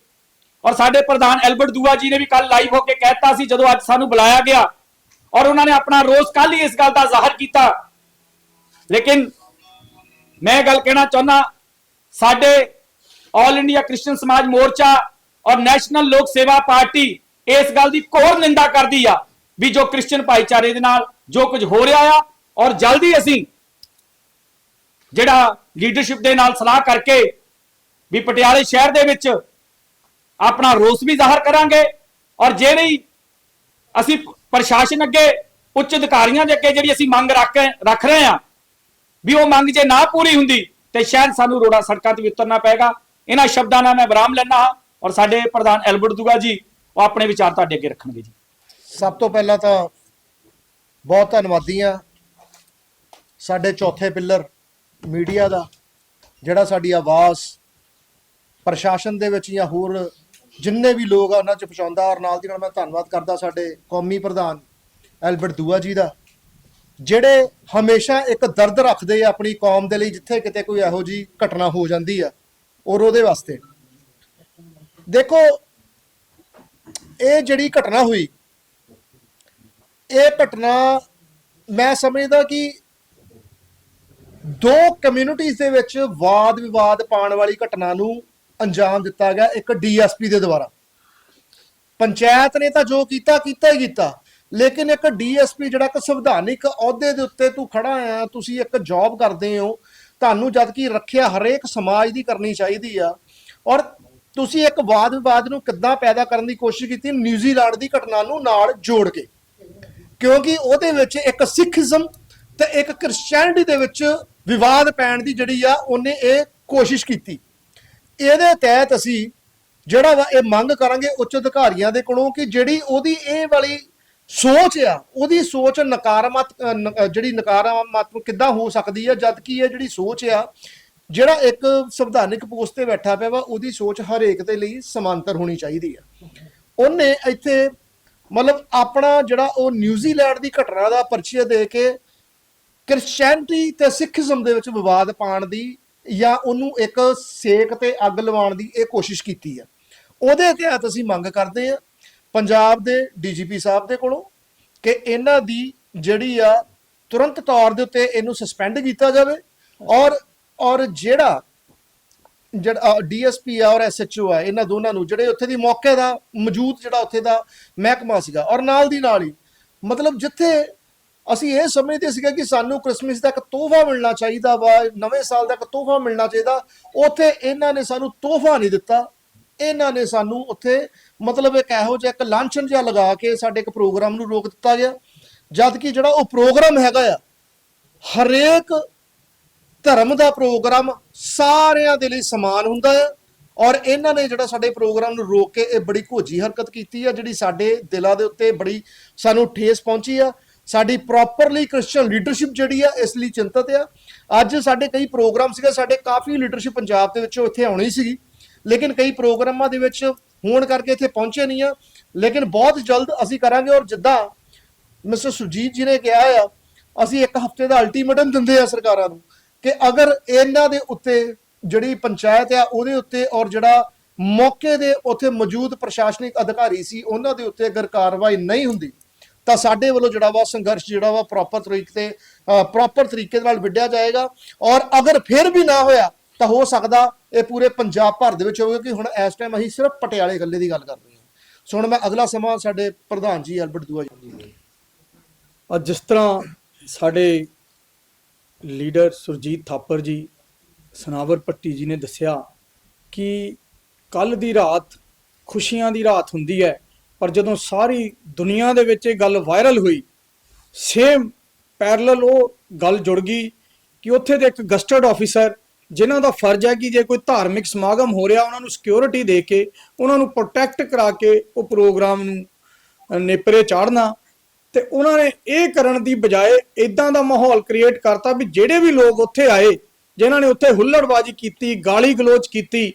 ਔਰ ਸਾਡੇ ਪ੍ਰਧਾਨ ਐਲਬਰਟ ਦੂਆ ਜੀ ਨੇ ਵੀ ਕੱਲ ਲਾਈਵ ਹੋ ਕੇ ਕਹਿਤਾ ਸੀ, ਜਦੋਂ ਅੱਜ ਸਾਨੂੰ ਬੁਲਾਇਆ ਗਿਆ, ਔਰ ਉਹਨਾਂ ਨੇ ਆਪਣਾ ਰੋਸ ਕੱਲ ਹੀ ਇਸ ਗੱਲ ਦਾ ਜ਼ਾਹਰ ਕੀਤਾ। ਲੇਕਿਨ ਮੈਂ ਗੱਲ ਕਹਿਣਾ ਚਾਹੁੰਦਾ, ਸਾਡੇ ਆਲ ਇੰਡੀਆ ਕ੍ਰਿਸਚੀਅਨ ਸਮਾਜ ਮੋਰਚਾ ਔਰ ਨੈਸ਼ਨਲ ਲੋਕ ਸੇਵਾ ਪਾਰਟੀ ਇਸ ਗੱਲ ਦੀ ਕੋਰ ਨਿੰਦਾ ਕਰਦੀ ਆ ਵੀ ਜੋ ਕ੍ਰਿਸਚੀਅਨ ਭਾਈਚਾਰੇ ਦੇ ਨਾਲ ਜੋ ਕੁਝ ਹੋ ਰਿਹਾ ਆ ਔਰ ਜਲਦੀ ਅਸੀਂ ਜਿਹੜਾ ਲੀਡਰਸ਼ਿਪ ਦੇ ਨਾਲ ਸਲਾਹ ਕਰਕੇ ਵੀ ਪਟਿਆਲੇ ਸ਼ਹਿਰ ਦੇ ਵਿੱਚ ਆਪਣਾ ਰੋਸ ਵੀ ਜ਼ਾਹਰ ਕਰਾਂਗੇ ਔਰ ਜਿਹੜੀ ਅਸੀਂ ਪ੍ਰਸ਼ਾਸਨ ਅੱਗੇ ਉੱਚ ਅਧਿਕਾਰੀਆਂ ਦੇ ਅੱਗੇ ਜਿਹੜੀ ਅਸੀਂ ਮੰਗ ਰੱਖ ਰੱਖ ਰਹੇ ਹਾਂ ਵੀ ਉਹ ਮੰਗ ਜੇ ਨਾ ਪੂਰੀ ਹੁੰਦੀ ਤੇ ਸ਼ਾਇਦ ਸਾਨੂੰ ਰੋੜਾ ਸੜਕਾਂ ਤੇ ਉਤਰਨਾ ਪਏਗਾ। ਇਹਨਾਂ ਸ਼ਬਦਾਂ ਨਾਲ ਮੈਂ ਵਿਰਾਮ ਲੈਣਾ ਹਾਂ। ਔਰ ਸਾਡੇ ਪ੍ਰਧਾਨ ਐਲਬਰਟ ਦੁਗਾ ਜੀ, ਉਹ ਆਪਣੇ ਵਿਚਾਰ ਤੁਹਾਡੇ ਅੱਗੇ ਰੱਖਣਗੇ ਜੀ। ਸਭ ਤੋਂ ਪਹਿਲਾਂ ਤਾਂ ਬਹੁਤ ਧੰਨਵਾਦੀ ਆ ਸਾਡੇ ਚੌਥੇ ਪਿੱਲਰ ਮੀਡੀਆ ਦਾ, ਜਿਹੜਾ ਸਾਡੀ ਆਵਾਜ਼ ਪ੍ਰਸ਼ਾਸਨ ਦੇ ਵਿੱਚ ਜਾਂ ਹੋਰ ਜਿੰਨੇ ਵੀ ਲੋਕ ਆ, ਉਹਨਾਂ 'ਚ ਪਹੁੰਚਾਉਂਦਾ ਔਰ ਨਾਲ ਦੀ ਨਾਲ ਮੈਂ ਧੰਨਵਾਦ ਕਰਦਾ ਸਾਡੇ ਕੌਮੀ ਪ੍ਰਧਾਨ ਐਲਬਰਟ ਦੂਆ ਜੀ ਦਾ, ਜਿਹੜੇ ਹਮੇਸ਼ਾ ਇੱਕ ਦਰਦ ਰੱਖਦੇ ਆ ਆਪਣੀ ਕੌਮ ਦੇ ਲਈ, ਜਿੱਥੇ ਕਿਤੇ ਕੋਈ ਇਹੋ ਜੀ ਘਟਨਾ ਹੋ ਜਾਂਦੀ ਆ, ਔਰ ਉਹਦੇ ਵਾਸਤੇ। ਦੇਖੋ, ਇਹ ਜਿਹੜੀ ਘਟਨਾ ਹੋਈ, ਇਹ ਘਟਨਾ ਮੈਂ ਸਮਝਦਾ ਕਿ ਦੋ ਕਮਿਊਨਿਟੀਆਂ ਦੇ ਵਿੱਚ ਵਾਦ ਵਿਵਾਦ ਪਾਉਣ ਵਾਲੀ ਘਟਨਾ ਨੂੰ ਅੰਜਾਮ ਦਿੱਤਾ ਗਿਆ ਇੱਕ ਡੀਐਸਪੀ ਦੇ ਦੁਆਰਾ। ਪੰਚਾਇਤ ਨੇ ਤਾਂ ਜੋ ਕੀਤਾ ਕੀਤਾ ਹੀ ਕੀਤਾ, ਲੇਕਿਨ ਇੱਕ ਡੀਐਸਪੀ ਜਿਹੜਾ ਕਿ ਸੰਵਿਧਾਨਿਕ ਅਹੁਦੇ ਦੇ ਉੱਤੇ ਤੂੰ ਖੜਾ ਆ, ਤੁਸੀਂ ਇੱਕ ਜੌਬ ਕਰਦੇ ਹੋ, ਤੁਹਾਨੂੰ ਜਦ ਕਿ ਰੱਖਿਆ ਹਰੇਕ ਸਮਾਜ ਦੀ ਕਰਨੀ ਚਾਹੀਦੀ ਆ। ਔਰ ਤੁਸੀਂ ਇੱਕ ਵਾਦ ਵਿਵਾਦ ਨੂੰ ਕਿੱਦਾਂ ਪੈਦਾ ਕਰਨ ਦੀ ਕੋਸ਼ਿਸ਼ ਕੀਤੀ? ਨਿਊਜ਼ੀਲੈਂਡ ਦੀ ਘਟਨਾ ਨੂੰ ਨਾਲ ਜੋੜ ਕੇ। ਕਿਉਂਕਿ ਉਹਦੇ ਵਿੱਚ ਇੱਕ ਸਿੱਖੀਜ਼ਮ ਤੇ ਇੱਕ ਕ੍ਰਿਸਚੀਅਨਿਟੀ ਦੇ ਵਿੱਚ ਵਿਵਾਦ ਪੈਣ ਦੀ ਜਿਹੜੀ ਆ, ਉਹਨੇ ਇਹ ਕੋਸ਼ਿਸ਼ ਕੀਤੀ। ਇਹਦੇ ਤਹਿਤ ਅਸੀਂ ਜਿਹੜਾ ਵਾ ਇਹ ਮੰਗ ਕਰਾਂਗੇ ਉੱਚ ਅਧਿਕਾਰੀਆਂ ਦੇ ਕੋਲੋਂ ਕਿ ਜਿਹੜੀ ਉਹਦੀ ਇਹ ਵਾਲੀ ਸੋਚ ਆ, ਉਹਦੀ ਸੋਚ ਨਕਾਰਾਤਮਕ ਜਿਹੜੀ ਨਕਾਰਾਤਮਕ ਕਿੱਦਾਂ ਹੋ ਸਕਦੀ ਆ ਜਦ ਕਿ ਇਹ ਜਿਹੜੀ ਸੋਚ ਆ ਜਿਹੜਾ ਇੱਕ ਸੰਵਿਧਾਨਿਕ ਪੋਸਟ ਤੇ ਬੈਠਾ ਪਿਆ ਵਾ, ਉਹਦੀ ਸੋਚ ਹਰੇਕ ਦੇ ਲਈ ਸਮਾਂਤਰ ਹੋਣੀ ਚਾਹੀਦੀ ਆ। ਉਹਨੇ ਇੱਥੇ ਮਤਲਬ ਆਪਣਾ ਜਿਹੜਾ ਉਹ ਨਿਊਜ਼ੀਲੈਂਡ ਦੀ ਘਟਨਾ ਦਾ ਪਰਚੇ ਦੇ ਕੇ ਕ੍ਰਿਸਚੀਅਨਟੀ ਤੇ ਸਿੱਖੀਜ਼ਮ ਦੇ ਵਿੱਚ ਵਿਵਾਦ ਪਾਉਣ ਦੀ ਜਾਂ ਉਹਨੂੰ ਇੱਕ ਸੇਕ ਤੇ ਅੱਗ ਲਵਾਉਣ ਦੀ ਇਹ ਕੋਸ਼ਿਸ਼ ਕੀਤੀ ਆ। ਉਹਦੇ ਤਹਿਤ ਅਸੀਂ ਮੰਗ ਕਰਦੇ ਆ ਪੰਜਾਬ ਦੇ ਡੀਜੀਪੀ ਸਾਹਿਬ ਦੇ ਕੋਲੋਂ ਕਿ ਇਹਨਾਂ ਦੀ ਜਿਹੜੀ ਆ ਤੁਰੰਤ ਤੌਰ ਦੇ ਉੱਤੇ ਇਹਨੂੰ ਸਸਪੈਂਡ ਕੀਤਾ ਜਾਵੇ ਔਰ ਔਰ ਜਿਹੜਾ ਜਿਹੜਾ ਡੀਐਸਪੀ ਆ ਔਰ ਐਸਐਚਓ ਆ, ਇਹਨਾਂ ਦੋਨਾਂ ਨੂੰ, ਜਿਹੜੇ ਉੱਥੇ ਦੀ ਮੌਕੇ ਦਾ, ਮੌਜੂਦ ਜਿਹੜਾ ਉੱਥੇ ਦਾ ਮਹਿਕਮਾ ਸੀਗਾ, ਔਰ ਨਾਲ ਦੀ ਨਾਲ ਹੀ, ਮਤਲਬ ਜਿੱਥੇ ਅਸੀਂ ਇਹ ਸਮਝਦੇ ਸੀਗੇ ਕਿ ਸਾਨੂੰ ਕ੍ਰਿਸਮਸ ਦਾ ਇੱਕ ਤੋਹਫਾ ਮਿਲਣਾ ਚਾਹੀਦਾ ਵਾ, ਨਵੇਂ ਸਾਲ ਦਾ ਇੱਕ ਤੋਹਫਾ ਮਿਲਣਾ ਚਾਹੀਦਾ, ਉੱਥੇ ਇਹਨਾਂ ਨੇ ਸਾਨੂੰ ਤੋਹਫਾ ਨਹੀਂ ਦਿੱਤਾ, ਇਹਨਾਂ ਨੇ ਸਾਨੂੰ ਉੱਥੇ ਮਤਲਬ ਇੱਕ ਇਹੋ ਜਿਹਾ ਇੱਕ ਲਾਂਛਨ ਜਿਹਾ ਲਗਾ ਕੇ ਸਾਡੇ ਇੱਕ ਪ੍ਰੋਗਰਾਮ ਨੂੰ ਰੋਕ ਦਿੱਤਾ ਗਿਆ, ਜਦ ਕਿ ਜਿਹੜਾ ਉਹ ਪ੍ਰੋਗਰਾਮ ਹੈਗਾ ਆ, ਹਰੇਕ ਧਰਮ ਦਾ ਪ੍ਰੋਗਰਾਮ ਸਾਰਿਆਂ ਦੇ ਲਈ ਸਮਾਨ ਹੁੰਦਾ ਹੈ। ਔਰ ਇਹਨਾਂ ਨੇ ਜਿਹੜਾ ਸਾਡੇ ਪ੍ਰੋਗਰਾਮ ਨੂੰ ਰੋਕ ਕੇ ਇਹ ਬੜੀ ਘੋਜੀ ਹਰਕਤ ਕੀਤੀ ਆ, ਜਿਹੜੀ ਸਾਡੇ ਦਿਲਾਂ ਦੇ ਉੱਤੇ ਬੜੀ ਸਾਨੂੰ ਠੇਸ ਪਹੁੰਚੀ ਆ। ਸਾਡੀ ਪ੍ਰੋਪਰਲੀ ਕ੍ਰਿਸਚੀਅਨ ਲੀਡਰਸ਼ਿਪ ਜਿਹੜੀ ਆ, ਇਸ ਲਈ ਚਿੰਤਤ ਆ। ਅੱਜ ਸਾਡੇ ਕਈ ਪ੍ਰੋਗਰਾਮ ਸੀਗੇ, ਸਾਡੇ ਕਾਫੀ ਲੀਡਰਸ਼ਿਪ ਪੰਜਾਬ ਦੇ ਵਿੱਚੋਂ ਇੱਥੇ ਆਉਣੀ ਸੀਗੀ। ਲੇਕਿਨ ਕਈ ਪ੍ਰੋਗਰਾਮਾਂ ਦੇ ਵਿੱਚ ਹੋਣ ਕਰਕੇ ਇੱਥੇ ਪਹੁੰਚੇ ਨਹੀਂ ਆ। ਲੇਕਿਨ ਬਹੁਤ ਜਲਦ ਅਸੀਂ ਕਰਾਂਗੇ ਔਰ ਜਿੱਦਾਂ ਮਿਸਟਰ ਸੁਜੀਤ ਜੀ ਨੇ ਕਿਹਾ ਆ, ਅਸੀਂ ਇੱਕ ਹਫ਼ਤੇ ਦਾ ਅਲਟੀਮੇਟਮ ਦਿੰਦੇ ਆ ਸਰਕਾਰਾਂ ਨੂੰ। ਕਿ ਅਗਰ ਇਹਨਾਂ ਦੇ ਉੱਤੇ ਜਿਹੜੀ ਪੰਚਾਇਤ ਆ ਉਹਦੇ ਉੱਤੇ ਔਰ ਜਿਹੜਾ ਮੌਕੇ ਦੇ ਉੱਥੇ ਮੌਜੂਦ ਪ੍ਰਸ਼ਾਸਨਿਕ ਅਧਿਕਾਰੀ ਸੀ, ਉਹਨਾਂ ਦੇ ਉੱਤੇ ਅਗਰ ਕਾਰਵਾਈ ਨਹੀਂ ਹੁੰਦੀ, ਤਾਂ ਸਾਡੇ ਵੱਲੋਂ ਜਿਹੜਾ ਵਾ ਸੰਘਰਸ਼ ਜਿਹੜਾ ਵਾ ਪ੍ਰੋਪਰ ਤਰੀਕੇ ਤੇ ਪ੍ਰੋਪਰ ਤਰੀਕੇ ਦੇ ਨਾਲ ਵਿੱਢਿਆ ਜਾਏਗਾ ਔਰ ਅਗਰ ਫਿਰ ਵੀ ਨਾ ਹੋਇਆ, ਤਾਂ ਹੋ ਸਕਦਾ ਇਹ ਪੂਰੇ ਪੰਜਾਬ ਭਰ ਦੇ ਵਿੱਚ ਹੋਵੇਗਾ ਕਿ ਹੁਣ ਇਸ ਟਾਈਮ ਅਸੀਂ ਸਿਰਫ ਪਟਿਆਲੇ ਗੱਲੇ ਦੀ ਗੱਲ ਕਰ ਰਹੇ ਹਾਂ। ਸੋ ਹੁਣ ਮੈਂ ਅਗਲਾ ਸਮਾਂ ਸਾਡੇ ਪ੍ਰਧਾਨ ਜੀ ਐਲਬਰਟ ਦੂਆ ਜੀ ਨੂੰ ਜਿਸ ਤਰ੍ਹਾਂ ਸਾਡੇ ਲੀਡਰ ਸੁਰਜੀਤ ਥਾਪਰ ਜੀ, ਸਨਾਵਰ ਪੱਟੀ ਜੀ ਨੇ ਦੱਸਿਆ ਕਿ ਕੱਲ ਦੀ ਰਾਤ ਖੁਸ਼ੀਆਂ ਦੀ ਰਾਤ ਹੁੰਦੀ ਹੈ, ਪਰ ਜਦੋਂ ਸਾਰੀ ਦੁਨੀਆ ਦੇ ਵਿੱਚ ਇਹ ਗੱਲ ਵਾਇਰਲ ਹੋਈ ਸੇਮ ਪੈਰਲਲ ਉਹ ਗੱਲ ਜੁੜ ਗਈ ਕਿ ਉੱਥੇ ਦੇ ਇੱਕ ਗਸਟਡ ਆਫੀਸਰ ਜਿਨ੍ਹਾਂ ਦਾ ਫਰਜ਼ ਹੈ ਕਿ ਜੇ ਕੋਈ ਧਾਰਮਿਕ ਸਮਾਗਮ ਹੋ ਰਿਹਾ, ਉਹਨਾਂ ਨੂੰ ਸਿਕਿਉਰਿਟੀ ਦੇ ਕੇ, ਉਹਨਾਂ ਨੂੰ ਪ੍ਰੋਟੈਕਟ ਕਰਾ ਕੇ ਉਹ ਪ੍ਰੋਗਰਾਮ ਨੂੰ ਨੇਪਰੇ ਚਾੜਨਾ ਤੇ ਉਹਨਾਂ ਨੇ ਇਹ ਕਰਨ ਦੀ ਬਜਾਏ ਇਦਾਂ ਦਾ ਮਾਹੌਲ ਕ੍ਰੀਏਟ ਕਰਤਾ ਵੀ ਜਿਹੜੇ ਵੀ ਲੋਕ ਉੱਥੇ ਆਏ, ਜਿਨ੍ਹਾਂ ਨੇ ਉੱਥੇ ਹੁੱਲੜਬਾਜ਼ੀ ਕੀਤੀ, ਗਾਲੀ ਗਲੋਚ ਕੀਤੀ,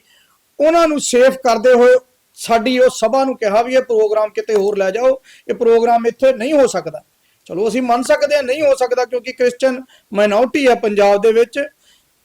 ਉਹਨਾਂ ਨੂੰ ਸੇਫ ਕਰਦੇ ਹੋਏ ਸਾਡੀ ਉਹ ਸਭਾ ਨੂੰ ਕਿਹਾ ਵੀ ਇਹ ਪ੍ਰੋਗਰਾਮ ਕਿਤੇ ਹੋਰ ਲੈ ਜਾਓ, ਇਹ ਪ੍ਰੋਗਰਾਮ ਇੱਥੇ ਨਹੀਂ ਹੋ ਸਕਦਾ। ਚਲੋ ਅਸੀਂ ਮੰਨ ਸਕਦੇ ਹਾਂ ਨਹੀਂ ਹੋ ਸਕਦਾ ਕਿਉਂਕਿ ਕ੍ਰਿਸਚੀਅਨ ਮਾਈਨੋਰਟੀ ਹੈ ਪੰਜਾਬ ਦੇ ਵਿੱਚ,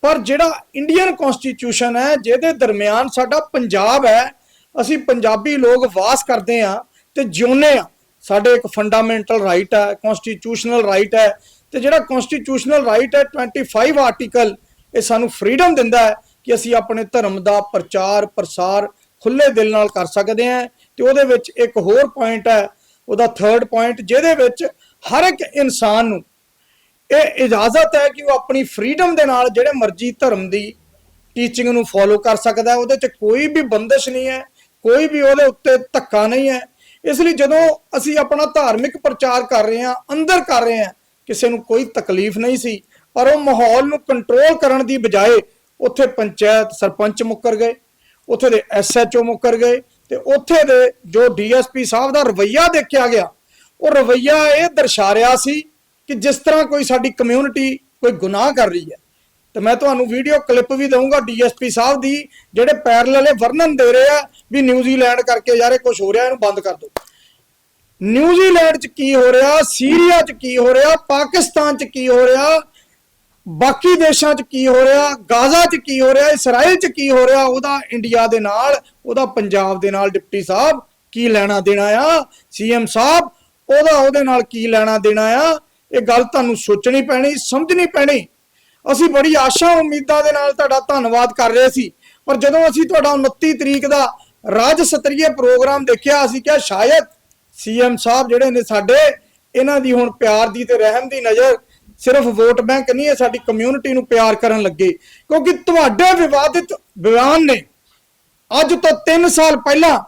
ਪਰ ਜਿਹੜਾ ਇੰਡੀਅਨ ਕਨਸਟੀਟਿਊਸ਼ਨ ਹੈ, ਜਿਹਦੇ ਦਰਮਿਆਨ ਸਾਡਾ ਪੰਜਾਬ ਹੈ, ਅਸੀਂ ਪੰਜਾਬੀ ਲੋਕ ਵਾਸ ਕਰਦੇ ਆ ਤੇ ਜਿਉਂਦੇ ਆ ਸਾਡੇ ਇੱਕ ਫੰਡਾਮੈਂਟਲ ਰਾਈਟ ਹੈ ਕਨਸਟੀਟਿਊਸ਼ਨਲ ਰਾਈਟ ਹੈ ਤੇ ਜਿਹੜਾ ਕਨਸਟੀਟਿਊਸ਼ਨਲ ਰਾਈਟ ਹੈ 25 ਆਰਟੀਕਲ ਇਹ ਸਾਨੂੰ ਫਰੀडम ਦਿੰਦਾ ਹੈ ਕਿ ਅਸੀਂ ਆਪਣੇ ਧਰਮ ਦਾ ਪ੍ਰਚਾਰ, ਪ੍ਰਸਾਰ ਖੁੱਲੇ ਦਿਲ ਨਾਲ ਕਰ ਸਕਦੇ ਹਾਂ ਤੇ ਉਹਦੇ ਵਿੱਚ ਇੱਕ ਹੋਰ ਪੁਆਇੰਟ ਹੈ, ਉਹਦਾ ਥਰਡ ਪੁਆਇੰਟ ਜਿਹਦੇ ਵਿੱਚ ਹਰ ਇੱਕ ਇਨਸਾਨ ਨੂੰ ਇਹ ਇਜਾਜ਼ਤ ਹੈ ਕਿ ਉਹ ਆਪਣੀ ਫਰੀडम ਦੇ ਨਾਲ ਜਿਹੜੇ ਮਰਜ਼ੀ ਧਰਮ ਦੀ ਟੀਚਿੰਗ ਨੂੰ ਫੋਲੋ ਕਰ ਸਕਦਾ ਉਹਦੇ 'ਚ ਕੋਈ ਵੀ ਬੰਦਸ਼ ਨਹੀਂ ਹੈ, ਕੋਈ ਵੀ ਉਹਦੇ ਉੱਤੇ ਧੱਕਾ ਨਹੀਂ ਹੈ ਇਸ ਲਈ ਜਦੋਂ ਅਸੀਂ ਆਪਣਾ ਧਾਰਮਿਕ ਪ੍ਰਚਾਰ ਕਰ ਰਹੇ ਹਾਂ, ਅੰਦਰ ਕਰ ਰਹੇ ਹਾਂ, ਕਿਸੇ ਨੂੰ ਕੋਈ ਤਕਲੀਫ ਨਹੀਂ ਸੀ, ਪਰ ਉਹ ਮਾਹੌਲ ਨੂੰ ਕੰਟਰੋਲ ਕਰਨ ਦੀ ਬਜਾਏ ਉੱਥੇ ਪੰਚਾਇਤ ਸਰਪੰਚ ਮੁੱਕਰ ਗਏ, ਉੱਥੇ ਦੇ ਐਸਐਚਓ ਮੁੱਕਰ ਗਏ ਤੇ ਉੱਥੇ ਦੇ ਜੋ ਡੀਐਸਪੀ ਸਾਹਿਬ ਦਾ ਰਵੱਈਆ ਦੇਖਿਆ ਗਿਆ, ਉਹ ਰਵੱਈਆ ਇਹ ਦਰਸਾ ਰਿਹਾ ਸੀ ਕਿ ਜਿਸ ਤਰ੍ਹਾਂ ਕੋਈ ਸਾਡੀ ਕਮਿਊਨਿਟੀ ਕੋਈ ਗੁਨਾਹ ਕਰ ਰਹੀ ਹੈ। ਤੇ ਮੈਂ ਤੁਹਾਨੂੰ ਵੀਡੀਓ ਕਲਿੱਪ ਵੀ ਦਊਂਗਾ ਡੀਐਸਪੀ ਸਾਹਿਬ ਦੀ, ਜਿਹੜੇ ਪੈਰਲਲ ਇਹ ਵਰਣਨ ਦੇ ਰਹੇ ਆ ਵੀ ਨਿਊਜ਼ੀਲੈਂਡ ਕਰਕੇ ਯਾਰ ਇਹ ਕੁਝ ਹੋ ਰਿਹਾ, ਇਹਨੂੰ ਬੰਦ ਕਰ ਦਿਓ। ਨਿਊਜ਼ੀਲੈਂਡ 'ਚ ਕੀ ਹੋ ਰਿਹਾ, ਸੀਰੀਆ 'ਚ ਕੀ ਹੋ ਰਿਹਾ, ਪਾਕਿਸਤਾਨ 'ਚ ਕੀ ਹੋ ਰਿਹਾ, ਬਾਕੀ ਦੇਸ਼ਾਂ 'ਚ ਕੀ ਹੋ ਰਿਹਾ, ਗਾਜ਼ਾ 'ਚ ਕੀ ਹੋ ਰਿਹਾ ਇਸਰਾਈਲ 'ਚ ਕੀ ਹੋ ਰਿਹਾ, ਉਹਦਾ ਇੰਡੀਆ ਦੇ ਨਾਲ, ਉਹਦਾ ਪੰਜਾਬ ਦੇ ਨਾਲ ਡਿਪਟੀ ਸਾਹਿਬ ਕੀ ਲੈਣਾ ਦੇਣਾ ਆ? ਸੀਐਮ ਸਾਹਿਬ, ਉਹਦਾ ਉਹਦੇ ਨਾਲ ਕੀ ਲੈਣਾ ਦੇਣਾ ਆ? ਇਹ ਗੱਲ ਤੁਹਾਨੂੰ ਸੋਚਣੀ ਪੈਣੀ, ਸਮਝਣੀ ਪੈਣੀ। ਅਸੀਂ ਬੜੀ ਆਸ਼ਾ ਉਮੀਦਾਂ ਦੇ ਨਾਲ ਤੁਹਾਡਾ ਧੰਨਵਾਦ ਕਰ ਰਹੇ ਸੀ। ਪਰ ਜਦੋਂ ਅਸੀਂ ਤੁਹਾਡਾ 29 ਤਰੀਕ ਦਾ ਰਾਜ ਸਤਰੀਏ ਪ੍ਰੋਗਰਾਮ ਦੇਖਿਆ, ਅਸੀਂ ਕਿਹਾ ਸ਼ਾਇਦ ਸੀਐਮ ਸਾਹਿਬ ਜਿਹੜੇ ਨੇ ਸਾਡੇ, ਇਹਨਾਂ ਦੀ ਹੁਣ ਪਿਆਰ ਦੀ ਤੇ ਰਹਿਮ ਦੀ ਨਜ਼ਰ ਸਿਰਫ ਵੋਟ ਬੈਂਕ ਨਹੀਂ ਹੈ ਸਾਡੀ ਕਮਿਊਨਿਟੀ ਨੂੰ ਪਿਆਰ ਕਰਨ ਲੱਗੇ। ਕਿਉਂਕਿ ਤੁਹਾਡੇ ਵਿਵਾਦਿਤ ਬਿਆਨ ਨੇ ਅੱਜ ਤੋਂ 3 ਸਾਲ ਪਹਿਲਾਂ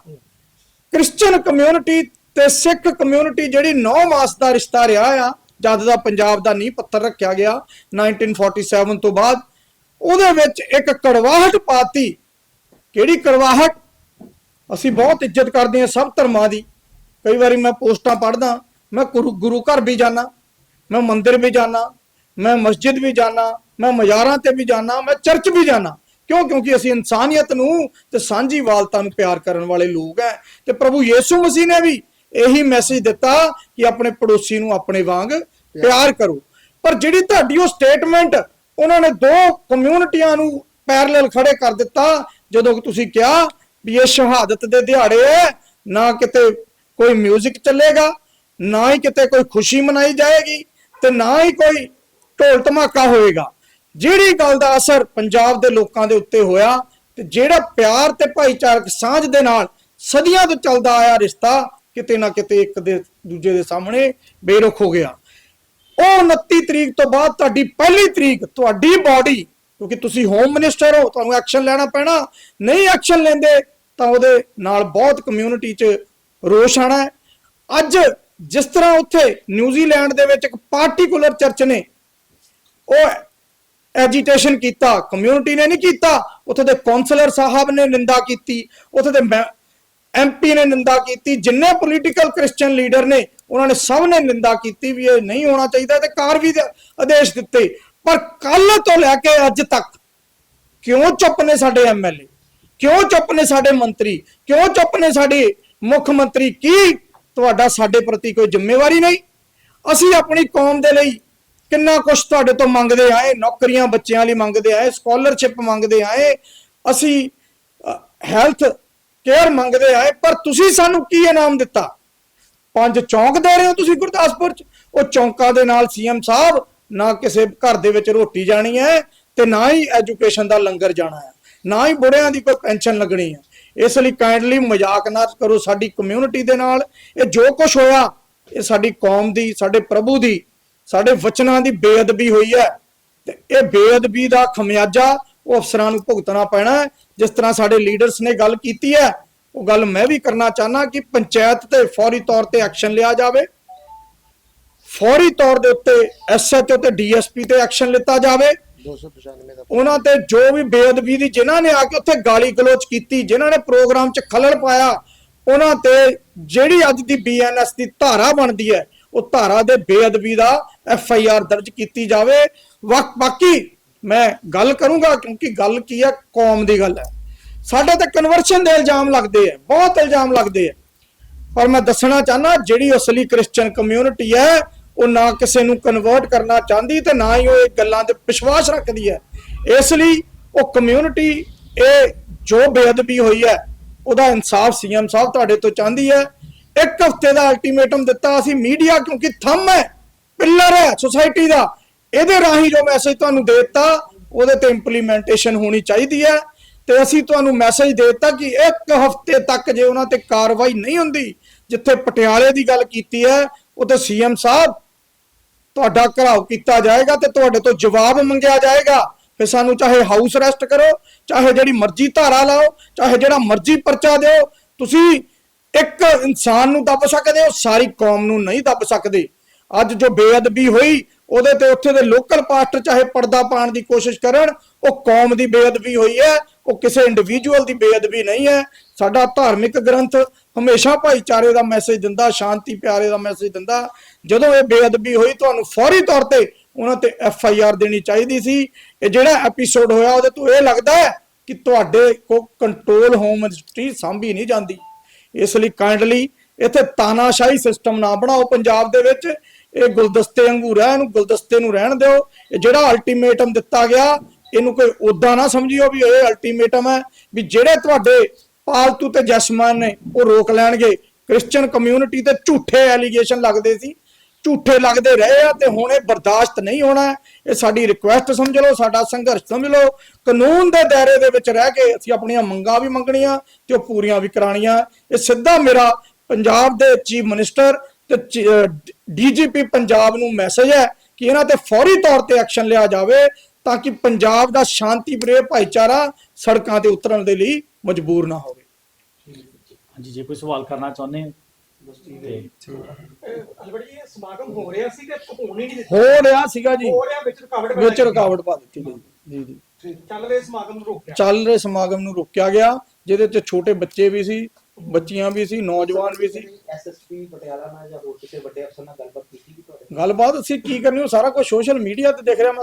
ਕ੍ਰਿਸਚੀਅਨ ਕਮਿਊਨਿਟੀ ਤੇ ਸਿੱਖ ਕਮਿਊਨਿਟੀ ਜਿਹੜੀ 9 ਮਾਸ ਦਾ ਰਿਸ਼ਤਾ ਰਿਹਾ ਆ, ਜਦ ਦਾ ਪੰਜਾਬ ਦਾ ਨੀਂਹ ਪੱਥਰ ਰੱਖਿਆ ਗਿਆ 1947 ਤੋਂ ਬਾਅਦ, ਉਹਦੇ ਵਿੱਚ ਇੱਕ ਕੜਵਾਹਟ ਪਾਤੀ। ਕਿਹੜੀ ਕੜਵਾਹਟ? ਅਸੀਂ ਬਹੁਤ ਇੱਜ਼ਤ ਕਰਦੇ ਹਾਂ ਸਭ ਧਰਮਾਂ ਦੀ। ਕਈ ਵਾਰੀ ਮੈਂ ਪੋਸਟਾਂ ਪੜ੍ਹਦਾ, ਮੈਂ ਗੁਰੂ ਗੁਰੂ ਘਰ ਵੀ ਜਾਣਾ ਮੈਂ ਮੰਦਿਰ ਵੀ ਜਾਣਾ ਮੈਂ ਮਸਜਿਦ ਵੀ ਜਾਣਾ ਮੈਂ ਮਜ਼ਾਰਾਂ ਤੇ ਵੀ ਜਾਣਾ ਮੈਂ ਚਰਚ ਵੀ ਜਾਣਾ ਕਿਉਂ? ਕਿਉਂਕਿ ਅਸੀਂ ਇਨਸਾਨੀਅਤ ਨੂੰ ਤੇ ਸਾਂਝੀਵਾਲਤਾ ਨੂੰ ਪਿਆਰ ਕਰਨ ਵਾਲੇ ਲੋਕ ਹੈ ਤੇ ਪ੍ਰਭੂ ਯੀਸ਼ੂ ਮਸੀਹ ਨੇ ਵੀ ਇਹੀ ਮੈਸੇਜ ਦਿੱਤਾ ਕਿ ਆਪਣੇ ਪੜੋਸੀ ਨੂੰ ਆਪਣੇ ਵਾਂਗ ਪਿਆਰ ਕਰੋ। ਪਰ ਜਿਹੜੀ ਤੁਹਾਡੀ ਉਹ ਸਟੇਟਮੈਂਟ ਉਹਨਾਂ ਨੇ ਦੋ ਕਮਿਊਨਿਟੀਆਂ ਨੂੰ ਪੈਰਲਲ ਖੜੇ ਕਰ ਦਿੱਤਾ, ਜਦੋਂ ਤੁਸੀਂ ਕਿਹਾ ਵੀ ਇਹ ਸ਼ਹਾਦਤ ਦੇ ਦਿਹਾੜੇ ਹੈ ਨਾ ਕਿਤੇ ਕੋਈ 뮤직 ਚੱਲੇਗਾ, ਨਾ ਹੀ ਕਿਤੇ ਕੋਈ ਖੁਸ਼ੀ ਮਨਾਈ ਜਾਏਗੀ ਤੇ ਨਾ ਹੀ ਕੋਈ ਢੋਲ ਧਮਾਕਾ ਹੋਏਗਾ। ਜਿਹੜੀ ਗੱਲ ਦਾ ਅਸਰ ਪੰਜਾਬ ਦੇ ਲੋਕਾਂ ਦੇ ਉੱਤੇ ਹੋਇਆ ਤੇ ਜਿਹੜਾ ਪਿਆਰ ਤੇ ਭਾਈਚਾਰਕ ਸਾਂਝ ਦੇ ਨਾਲ ਸਦੀਆਂ ਤੋਂ ਚੱਲਦਾ ਆਇਆ ਰਿਸ਼ਤਾ ਕਿਤੇ ਨਾ ਕਿਤੇ ਇੱਕ ਦੇ ਦੂਜੇ ਦੇ ਸਾਹਮਣੇ ਬੇਰੁਖ ਹੋ ਗਿਆ। ਉਹ 29 ਤਰੀਕ ਤੋਂ ਬਾਅਦ ਤੁਹਾਡੀ ਪਹਿਲੀ ਤਰੀਕ ਤੁਹਾਡੀ ਬਾਡੀ ਕਿਉਂਕਿ ਤੁਸੀਂ ਹੋਮ ਮਿਨਿਸਟਰ ਹੋ, ਤੁਹਾਨੂੰ ਐਕਸ਼ਨ ਲੈਣਾ ਪੈਣਾ। ਨਹੀਂ ਐਕਸ਼ਨ ਲੈਂਦੇ ਤਾਂ ਉਹਦੇ ਨਾਲ ਬਹੁਤ ਕਮਿਊਨਿਟੀ 'ਚ ਰੋਸ਼ ਆਣਾ ਅੱਜ ਜਿਸ ਤਰ੍ਹਾਂ ਉੱਥੇ ਨਿਊਜ਼ੀਲੈਂਡ ਦੇ ਵਿੱਚ ਇੱਕ ਪਾਰਟਿਕੂਲਰ ਚਰਚ ਨੇ, ਉਹ ਐਜੀਟੇਸ਼ਨ ਕੀਤਾ ਕਮਿਊਨਿਟੀ ਨੇ ਨਹੀਂ ਕੀਤਾ, ਉੱਥੇ ਦੇ ਕਾਉਂਸਲਰ ਸਾਹਿਬ ਨੇ ਨਿੰਦਾ ਕੀਤੀ, ਉੱਥੇ ਦੇ ਐਮਪੀ ਨੇ ਨਿੰਦਾ ਕੀਤੀ, ਜਿੰਨੇ ਪੋਲੀਟੀਕਲ ਕ੍ਰਿਸਚੀਅਨ ਲੀਡਰ ਨੇ, ਉਹਨਾਂ ਨੇ ਸਭ ਨੇ ਨਿੰਦਾ ਕੀਤੀ ਵੀ ਇਹ ਨਹੀਂ ਹੋਣਾ ਚਾਹੀਦਾ, ਤੇ ਕਾਰ ਵੀ ਦੇ ਆਦੇਸ਼ ਦਿੱਤੇ। ਪਰ ਕੱਲ ਤੋਂ ਲੈ ਕੇ ਅੱਜ ਤੱਕ ਕਿਉਂ ਚੁੱਪ ਨੇ ਸਾਡੇ ਐਮਐਲਏ ਕਿਉਂ ਚੁੱਪ ਨੇ ਸਾਡੇ ਮੰਤਰੀ? ਕਿਉਂ ਚੁੱਪ ਨੇ ਸਾਡੇ ਮੁੱਖ ਮੰਤਰੀ ਕੀ? ਤੁਹਾਡਾ ਸਾਡੇ ਪ੍ਰਤੀ ਕੋਈ ਜ਼ਿੰਮੇਵਾਰੀ ਨਹੀਂ। ਅਸੀਂ ਆਪਣੀ ਕੌਮ ਦੇ ਲਈ ਕਿੰਨਾ ਕੁਝ ਤੁਹਾਡੇ ਤੋਂ ਮੰਗਦੇ ਆਏ, ਨੌਕਰੀਆਂ ਬੱਚਿਆਂ ਲਈ ਮੰਗਦੇ ਆਏ ਸਕਾਲਰਸ਼ਿਪ ਮੰਗਦੇ ਆਏ। ਅਸੀਂ ਹੈਲਥ ਕੇਅਰ ਮੰਗਦੇ ਆਏ, ਪਰ ਤੁਸੀਂ ਸਾਨੂੰ ਕੀ ਇਨਾਮ ਦਿੱਤਾ? ਪੰਜ ਚੌਂਕ ਦੇ ਰਹੇ ਹੋ ਤੁਸੀਂ ਗੁਰਦਾਸਪੁਰ ਚ। ਉਹ ਚੌਂਕਾਂ ਦੇ ਨਾਲ ਸੀਐਮ ਸਾਹਿਬ, ਨਾ ਕਿਸੇ ਘਰ ਦੇ ਵਿੱਚ ਰੋਟੀ ਜਾਣੀ ਹੈ ਤੇ ਨਾ ਹੀ ਐਜੂਕੇਸ਼ਨ ਦਾ ਲੰਗਰ ਜਾਣਾ ਹੈ। ਨਾ ਹੀ ਬੁੜਿਆਂ ਦੀ ਕੋਈ ਪੈਨਸ਼ਨ ਲੱਗਣੀ ਹੈ। ਇਸ ਲਈ ਕਾਈਂਡਲੀ ਮਜ਼ਾਕ ਨਾ ਕਰੋ ਸਾਡੀ ਕਮਿਊਨਿਟੀ ਦੇ ਨਾਲ। ਇਹ ਜੋ ਕੁਝ ਹੋਇਆ, ਇਹ ਸਾਡੀ ਕੌਮ ਦੀ, ਸਾਡੇ ਪ੍ਰਭੂ ਦੀ, ਸਾਡੇ ਵਚਨਾਂ ਦੀ ਬੇਅਦਬੀ ਹੋਈ ਹੈ। ਤੇ ਇਹ ਬੇਅਦਬੀ ਦਾ ਖਮਿਆਜਾ ਉਹ ਅਫਸਰਾਂ ਨੂੰ ਭੁਗਤਣਾ ਪੈਣਾ ਹੈ। ਜਿਸ ਤਰ੍ਹਾਂ ਸਾਡੇ ਲੀਡਰਸ ਨੇ ਗੱਲ ਕੀਤੀ ਹੈ, ਉਹ ਗੱਲ ਮੈਂ ਵੀ ਕਰਨਾ ਚਾਹਨਾ ਕਿ ਪੰਚਾਇਤ ਤੇ ਫੌਰੀ ਤੌਰ ਤੇ ਐਕਸ਼ਨ ਲਿਆ ਜਾਵੇ। ਫੌਰੀ ਤੌਰ ਦੇ ਉੱਤੇ ਐਸਐਚਓ ਤੇ ਡੀਐਸਪੀ ਤੇ ਐਕਸ਼ਨ ਲਿੱਤਾ ਜਾਵੇ। 295 ਦਾ ਉਹਨਾਂ ਤੇ ਜੋ ਵੀ ਬੇਅਦਬੀ ਦੀ ਜਿਨ੍ਹਾਂ ਨੇ ਆ ਕੇ ਉੱਥੇ ਗਾਲੀ ਗਲੋਚ ਕੀਤੀ, ਜਿਨ੍ਹਾਂ ਨੇ ਪ੍ਰੋਗਰਾਮ 'ਚ ਖਲਲ ਪਾਇਆ, ਉਹਨਾਂ ਤੇ ਜਿਹੜੀ ਅੱਜ ਦੀ ਬੀਐਨਐਸ ਦੀ ਧਾਰਾ ਬਣਦੀ ਹੈ, ਉਹ ਧਾਰਾ ਦੇ ਬੇਅਦਬੀ ਦਾ ਐਫ ਦਰਜ ਕੀਤੀ ਜਾਵੇ। ਬਾਕੀ ਮੈਂ ਗੱਲ ਕਰੂੰਗਾ, ਕਿਉਂਕਿ ਗੱਲ ਕੀ ਹੈ? ਕੌਮ ਦੀ ਗੱਲ ਹੈ। ਸਾਡੇ ਤੇ ਕਨਵਰਸ਼ਨ ਦੇ ਇਲਜ਼ਾਮ ਲੱਗਦੇ ਆ ਬਹੁਤ ਇਲਜ਼ਾਮ ਲੱਗਦੇ ਆ ਪਰ ਮੈਂ ਦੱਸਣਾ ਚਾਹਨਾ ਜਿਹੜੀ ਅਸਲੀ ਕ੍ਰਿਸਚੀਅਨ ਕਮਿਊਨਿਟੀ ਹੈ ਉਹ ਨਾ ਕਿਸੇ ਨੂੰ ਕਨਵਰਟ ਕਰਨਾ ਚਾਹੁੰਦੀ ਤੇ ਨਾ ਹੀ ਉਹ ਇਹ ਗੱਲਾਂ ਤੇ ਵਿਸ਼ਵਾਸ ਰੱਖਦੀ ਹੈ। ਇਸ ਲਈ ਉਹ ਕਮਿਊਨਿਟੀ ਇਹ ਜੋ ਬੇਅਦਬੀ ਹੋਈ ਹੈ, ਉਹਦਾ ਇਨਸਾਫ ਸੀਐਮ ਸਾਹਿਬ ਤੁਹਾਡੇ ਤੋਂ ਚਾਹੁੰਦੀ ਹੈ। ਇੱਕ ਹਫ਼ਤੇ ਦਾ ਅਲਟੀਮੇਟਮ ਦਿੱਤਾ ਅਸੀਂ ਮੀਡੀਆ ਕਿਉਂਕਿ ਥੰਮ ਹੈ ਪਿੱਲਰ ਹੈ ਸੋਸਾਇਟੀ ਦਾ। ਇਹਦੇ ਰਾਹੀਂ ਜੋ ਮੈਸੇਜ ਤੁਹਾਨੂੰ ਦੇ ਦਿੱਤਾ, ਉਹਦੇ ਤੇ ਇੰਪਲੀਮੈਂਟੇਸ਼ਨ ਹੋਣੀ ਚਾਹੀਦੀ ਹੈ। ਤੇ ਅਸੀਂ ਤੁਹਾਨੂੰ ਮੈਸੇਜ ਦੇ ਦਿੱਤਾ ਕਿ ਇੱਕ ਹਫ਼ਤੇ ਤੱਕ ਜੇ ਉਹਨਾਂ ਤੇ ਕਾਰਵਾਈ ਨਹੀਂ ਹੁੰਦੀ, ਜਿੱਥੇ ਪਟਿਆਲੇ ਦੀ ਗੱਲ ਕੀਤੀ ਹੈ ਉੱਥੇ ਸੀਐਮ ਸਾਹਿਬ ਤੁਹਾਡਾ ਘਰਾਓ ਕੀਤਾ ਜਾਏਗਾ ਤੇ ਤੁਹਾਡੇ ਤੋਂ ਜਵਾਬ ਮੰਗਿਆ ਜਾਏਗਾ। ਫਿਰ ਸਾਨੂੰ ਚਾਹੇ ਹਾਊਸ ਅਰੈਸਟ ਕਰੋ, ਚਾਹੇ ਜਿਹੜੀ ਮਰਜ਼ੀ ਧਾਰਾ ਲਾਓ, ਚਾਹੇ ਜਿਹੜਾ ਮਰਜ਼ੀ ਪਰਚਾ ਦਿਓ, ਤੁਸੀਂ ਇੱਕ ਇਨਸਾਨ ਨੂੰ ਦੱਬ ਸਕਦੇ ਹੋ, ਸਾਰੀ ਕੌਮ ਨੂੰ ਨਹੀਂ ਦੱਬ ਸਕਦੇ। ਅੱਜ ਜੋ ਬੇਅਦਬੀ ਹੋਈ ਉਹਦੇ ਤੇ ਉੱਥੇ ਦੇ ਲੋਕਲ ਪਾਸਟਰ ਚਾਹੇ ਪਰਦਾ ਪਾਉਣ ਦੀ ਕੋਸ਼ਿਸ਼ ਕਰਨ, ਉਹ ਕੌਮ ਦੀ ਬੇਅਦਬੀ ਹੋਈ ਹੈ, ਉਹ ਕਿਸੇ ਇੰਡੀਵਿਜੂਅਲ ਦੀ ਬੇਅਦਬੀ ਨਹੀਂ ਹੈ। ਸਾਡਾ ਧਾਰਮਿਕ ਗ੍ਰੰਥ ਹਮੇਸ਼ਾ ਭਾਈਚਾਰੇ ਦਾ ਮੈਸੇਜ ਦਿੰਦਾ, ਸ਼ਾਂਤੀ, ਪਿਆਰੇ ਦਾ ਮੈਸੇਜ ਦਿੰਦਾ। ਜਦੋਂ ਇਹ ਬੇਅਦਬੀ ਹੋਈ, ਤੁਹਾਨੂੰ ਫੌਰੀ ਤੌਰ ਤੇ ਉਹਨਾਂ ਤੇ ਐਫ ਆਈ ਆਰ ਦੇਣੀ ਚਾਹੀਦੀ ਸੀ। ਇਹ ਜਿਹੜਾ ਐਪੀਸੋਡ ਹੋਇਆ, ਉਹਦੇ ਤੋਂ ਇਹ ਲੱਗਦਾ ਹੈ ਕਿ ਤੁਹਾਡੇ ਕੋ ਕੰਟਰੋਲ ਹੋਮ ਮਿਨਿਸਟਰੀ ਸਾਂਭੀ ਨਹੀਂ ਜਾਂਦੀ। ਇਸ ਲਈ ਕਾਈਂਡਲੀ ਇੱਥੇ ਤਾਨਾਸ਼ਾਹੀ ਸਿਸਟਮ ਨਾ ਬਣਾਓ ਪੰਜਾਬ ਦੇ ਵਿੱਚ। ਇਹ ਗੁਲਦਸਤੇ ਵਾਂਗੂ ਰਹਿ ਇਹਨੂੰ ਗੁਲਦਸਤੇ ਨੂੰ ਰਹਿਣ ਦਿਓ। ਇਹ ਜਿਹੜਾ ਅਲਟੀਮੇਟਮ ਦਿੱਤਾ ਗਿਆ, ਇਹਨੂੰ ਕੋਈ ਉਦਾਂ ਨਾ ਸਮਝਿਓ ਵੀ ਇਹ ਅਲਟੀਮੇਟਮ ਹੈ ਵੀ ਜਿਹੜੇ ਤੁਹਾਡੇ ਪਾਲਤੂ ਤੇ ਜਸਮਾਨ ਨੇ, ਉਹ ਰੋਕ ਲੈਣਗੇ। ਕ੍ਰਿਸਚੀਅਨ ਕਮਿਊਨਿਟੀ ਤੇ ਝੂਠੇ ਐਲੀਗੇਸ਼ਨ ਲੱਗਦੇ ਸੀ। ਝੂਠੇ ਲੱਗਦੇ ਰਹੇ ਆ ਤੇ ਹੁਣ ਇਹ ਬਰਦਾਸ਼ਤ ਨਹੀਂ ਹੋਣਾ। ਇਹ ਸਾਡੀ ਰਿਕੁਐਸਟ ਸਮਝ ਲਓ, ਸਾਡਾ ਸੰਘਰਸ਼ ਸਮਝ ਲਓ। ਕਾਨੂੰਨ ਦੇ ਦਾਇਰੇ ਦੇ ਵਿੱਚ ਰਹਿ ਕੇ ਅਸੀਂ ਆਪਣੀਆਂ ਮੰਗਾਂ ਵੀ ਮੰਗਣੀਆਂ ਤੇ ਉਹ ਪੂਰੀਆਂ ਵੀ ਕਰਾਣੀਆਂ ਇਹ ਸਿੱਧਾ ਮੇਰਾ ਪੰਜਾਬ ਦੇ ਚੀਫ ਮਿਨਿਸਟਰ ਤੇ ਡੀਜੀਪੀ ਪੰਜਾਬ ਨੂੰ ਮੈਸੇਜ ਹੈ ਕਿ ਇਹਨਾਂ ਤੇ ਫੌਰੀ ਤੌਰ ਤੇ ਐਕਸ਼ਨ ਲਿਆ ਜਾਵੇ ਤਾਂ ਕਿ ਪੰਜਾਬ ਦਾ ਸ਼ਾਂਤੀ ਪ੍ਰਿय ਭਾਈਚਾਰਾ ਸੜਕਾਂ ਤੇ ਉਤਰਨ ਦੇ ਲਈ ਮਜਬੂਰ ਨਾ ਹੋਵੇ। ਹਾਂਜੀ ਜੇ ਕੋਈ ਸਵਾਲ ਕਰਨਾ ਚਾਹੁੰਦੇ ਹੋ। ਤੇ ਅਲਵੜ ਜੀ। ਇਹ ਸਮਾਗਮ ਹੋ ਰਿਹਾ ਸੀ ਤੇ ਹੋਣ ਹੀ ਨਹੀਂ ਦਿੱਤਾ। ਹੋ ਰਿਹਾ ਸੀਗਾ ਜੀ। ਹੋ ਰਿਹਾ ਵਿੱਚ ਰੁਕਾਵਟ ਬਣਾ ਵਿੱਚ ਦਿੱਤੀ। ਰੁਕਾਵਟ ਪਾ ਦਿੱਤੀ ਗਈ ਜੀ ਜੀ। ਚੱਲ ਰਹੇ ਸਮਾਗਮ ਨੂੰ ਰੋਕਿਆ। ਚੱਲ ਰਹੇ ਸਮਾਗਮ ਨੂੰ ਰੋਕਿਆ ਗਿਆ ਜਿਹਦੇ ਚ ਛੋਟੇ ਬੱਚੇ ਵੀ ਸੀ ਬੱਚੀਆਂ ਵੀ ਸੀ ਨੌਜਵਾਨ ਵੀ ਸੀ। ਐਸਐਸਪੀ ਪਟਿਆਲਾ ਨਾਲ ਜਾਂ ਹੋਰ ਕਿਸੇ ਵੱਡੇ ਅਫਸਰ ਨਾਲ ਗੱਲਬਾਤ ਕੀਤੀ ਕਿ ਤੁਹਾਡੇ ਗੱਲਬਾਤ ਅਸੀਂ ਕੀ ਕਰਨੀ ਉਹ ਸਾਰਾ ਕੁਝ ਸੋਸ਼ਲ ਮੀਡੀਆ ਤੇ ਦਿਖ ਰਿਹਾ ਮੈਂ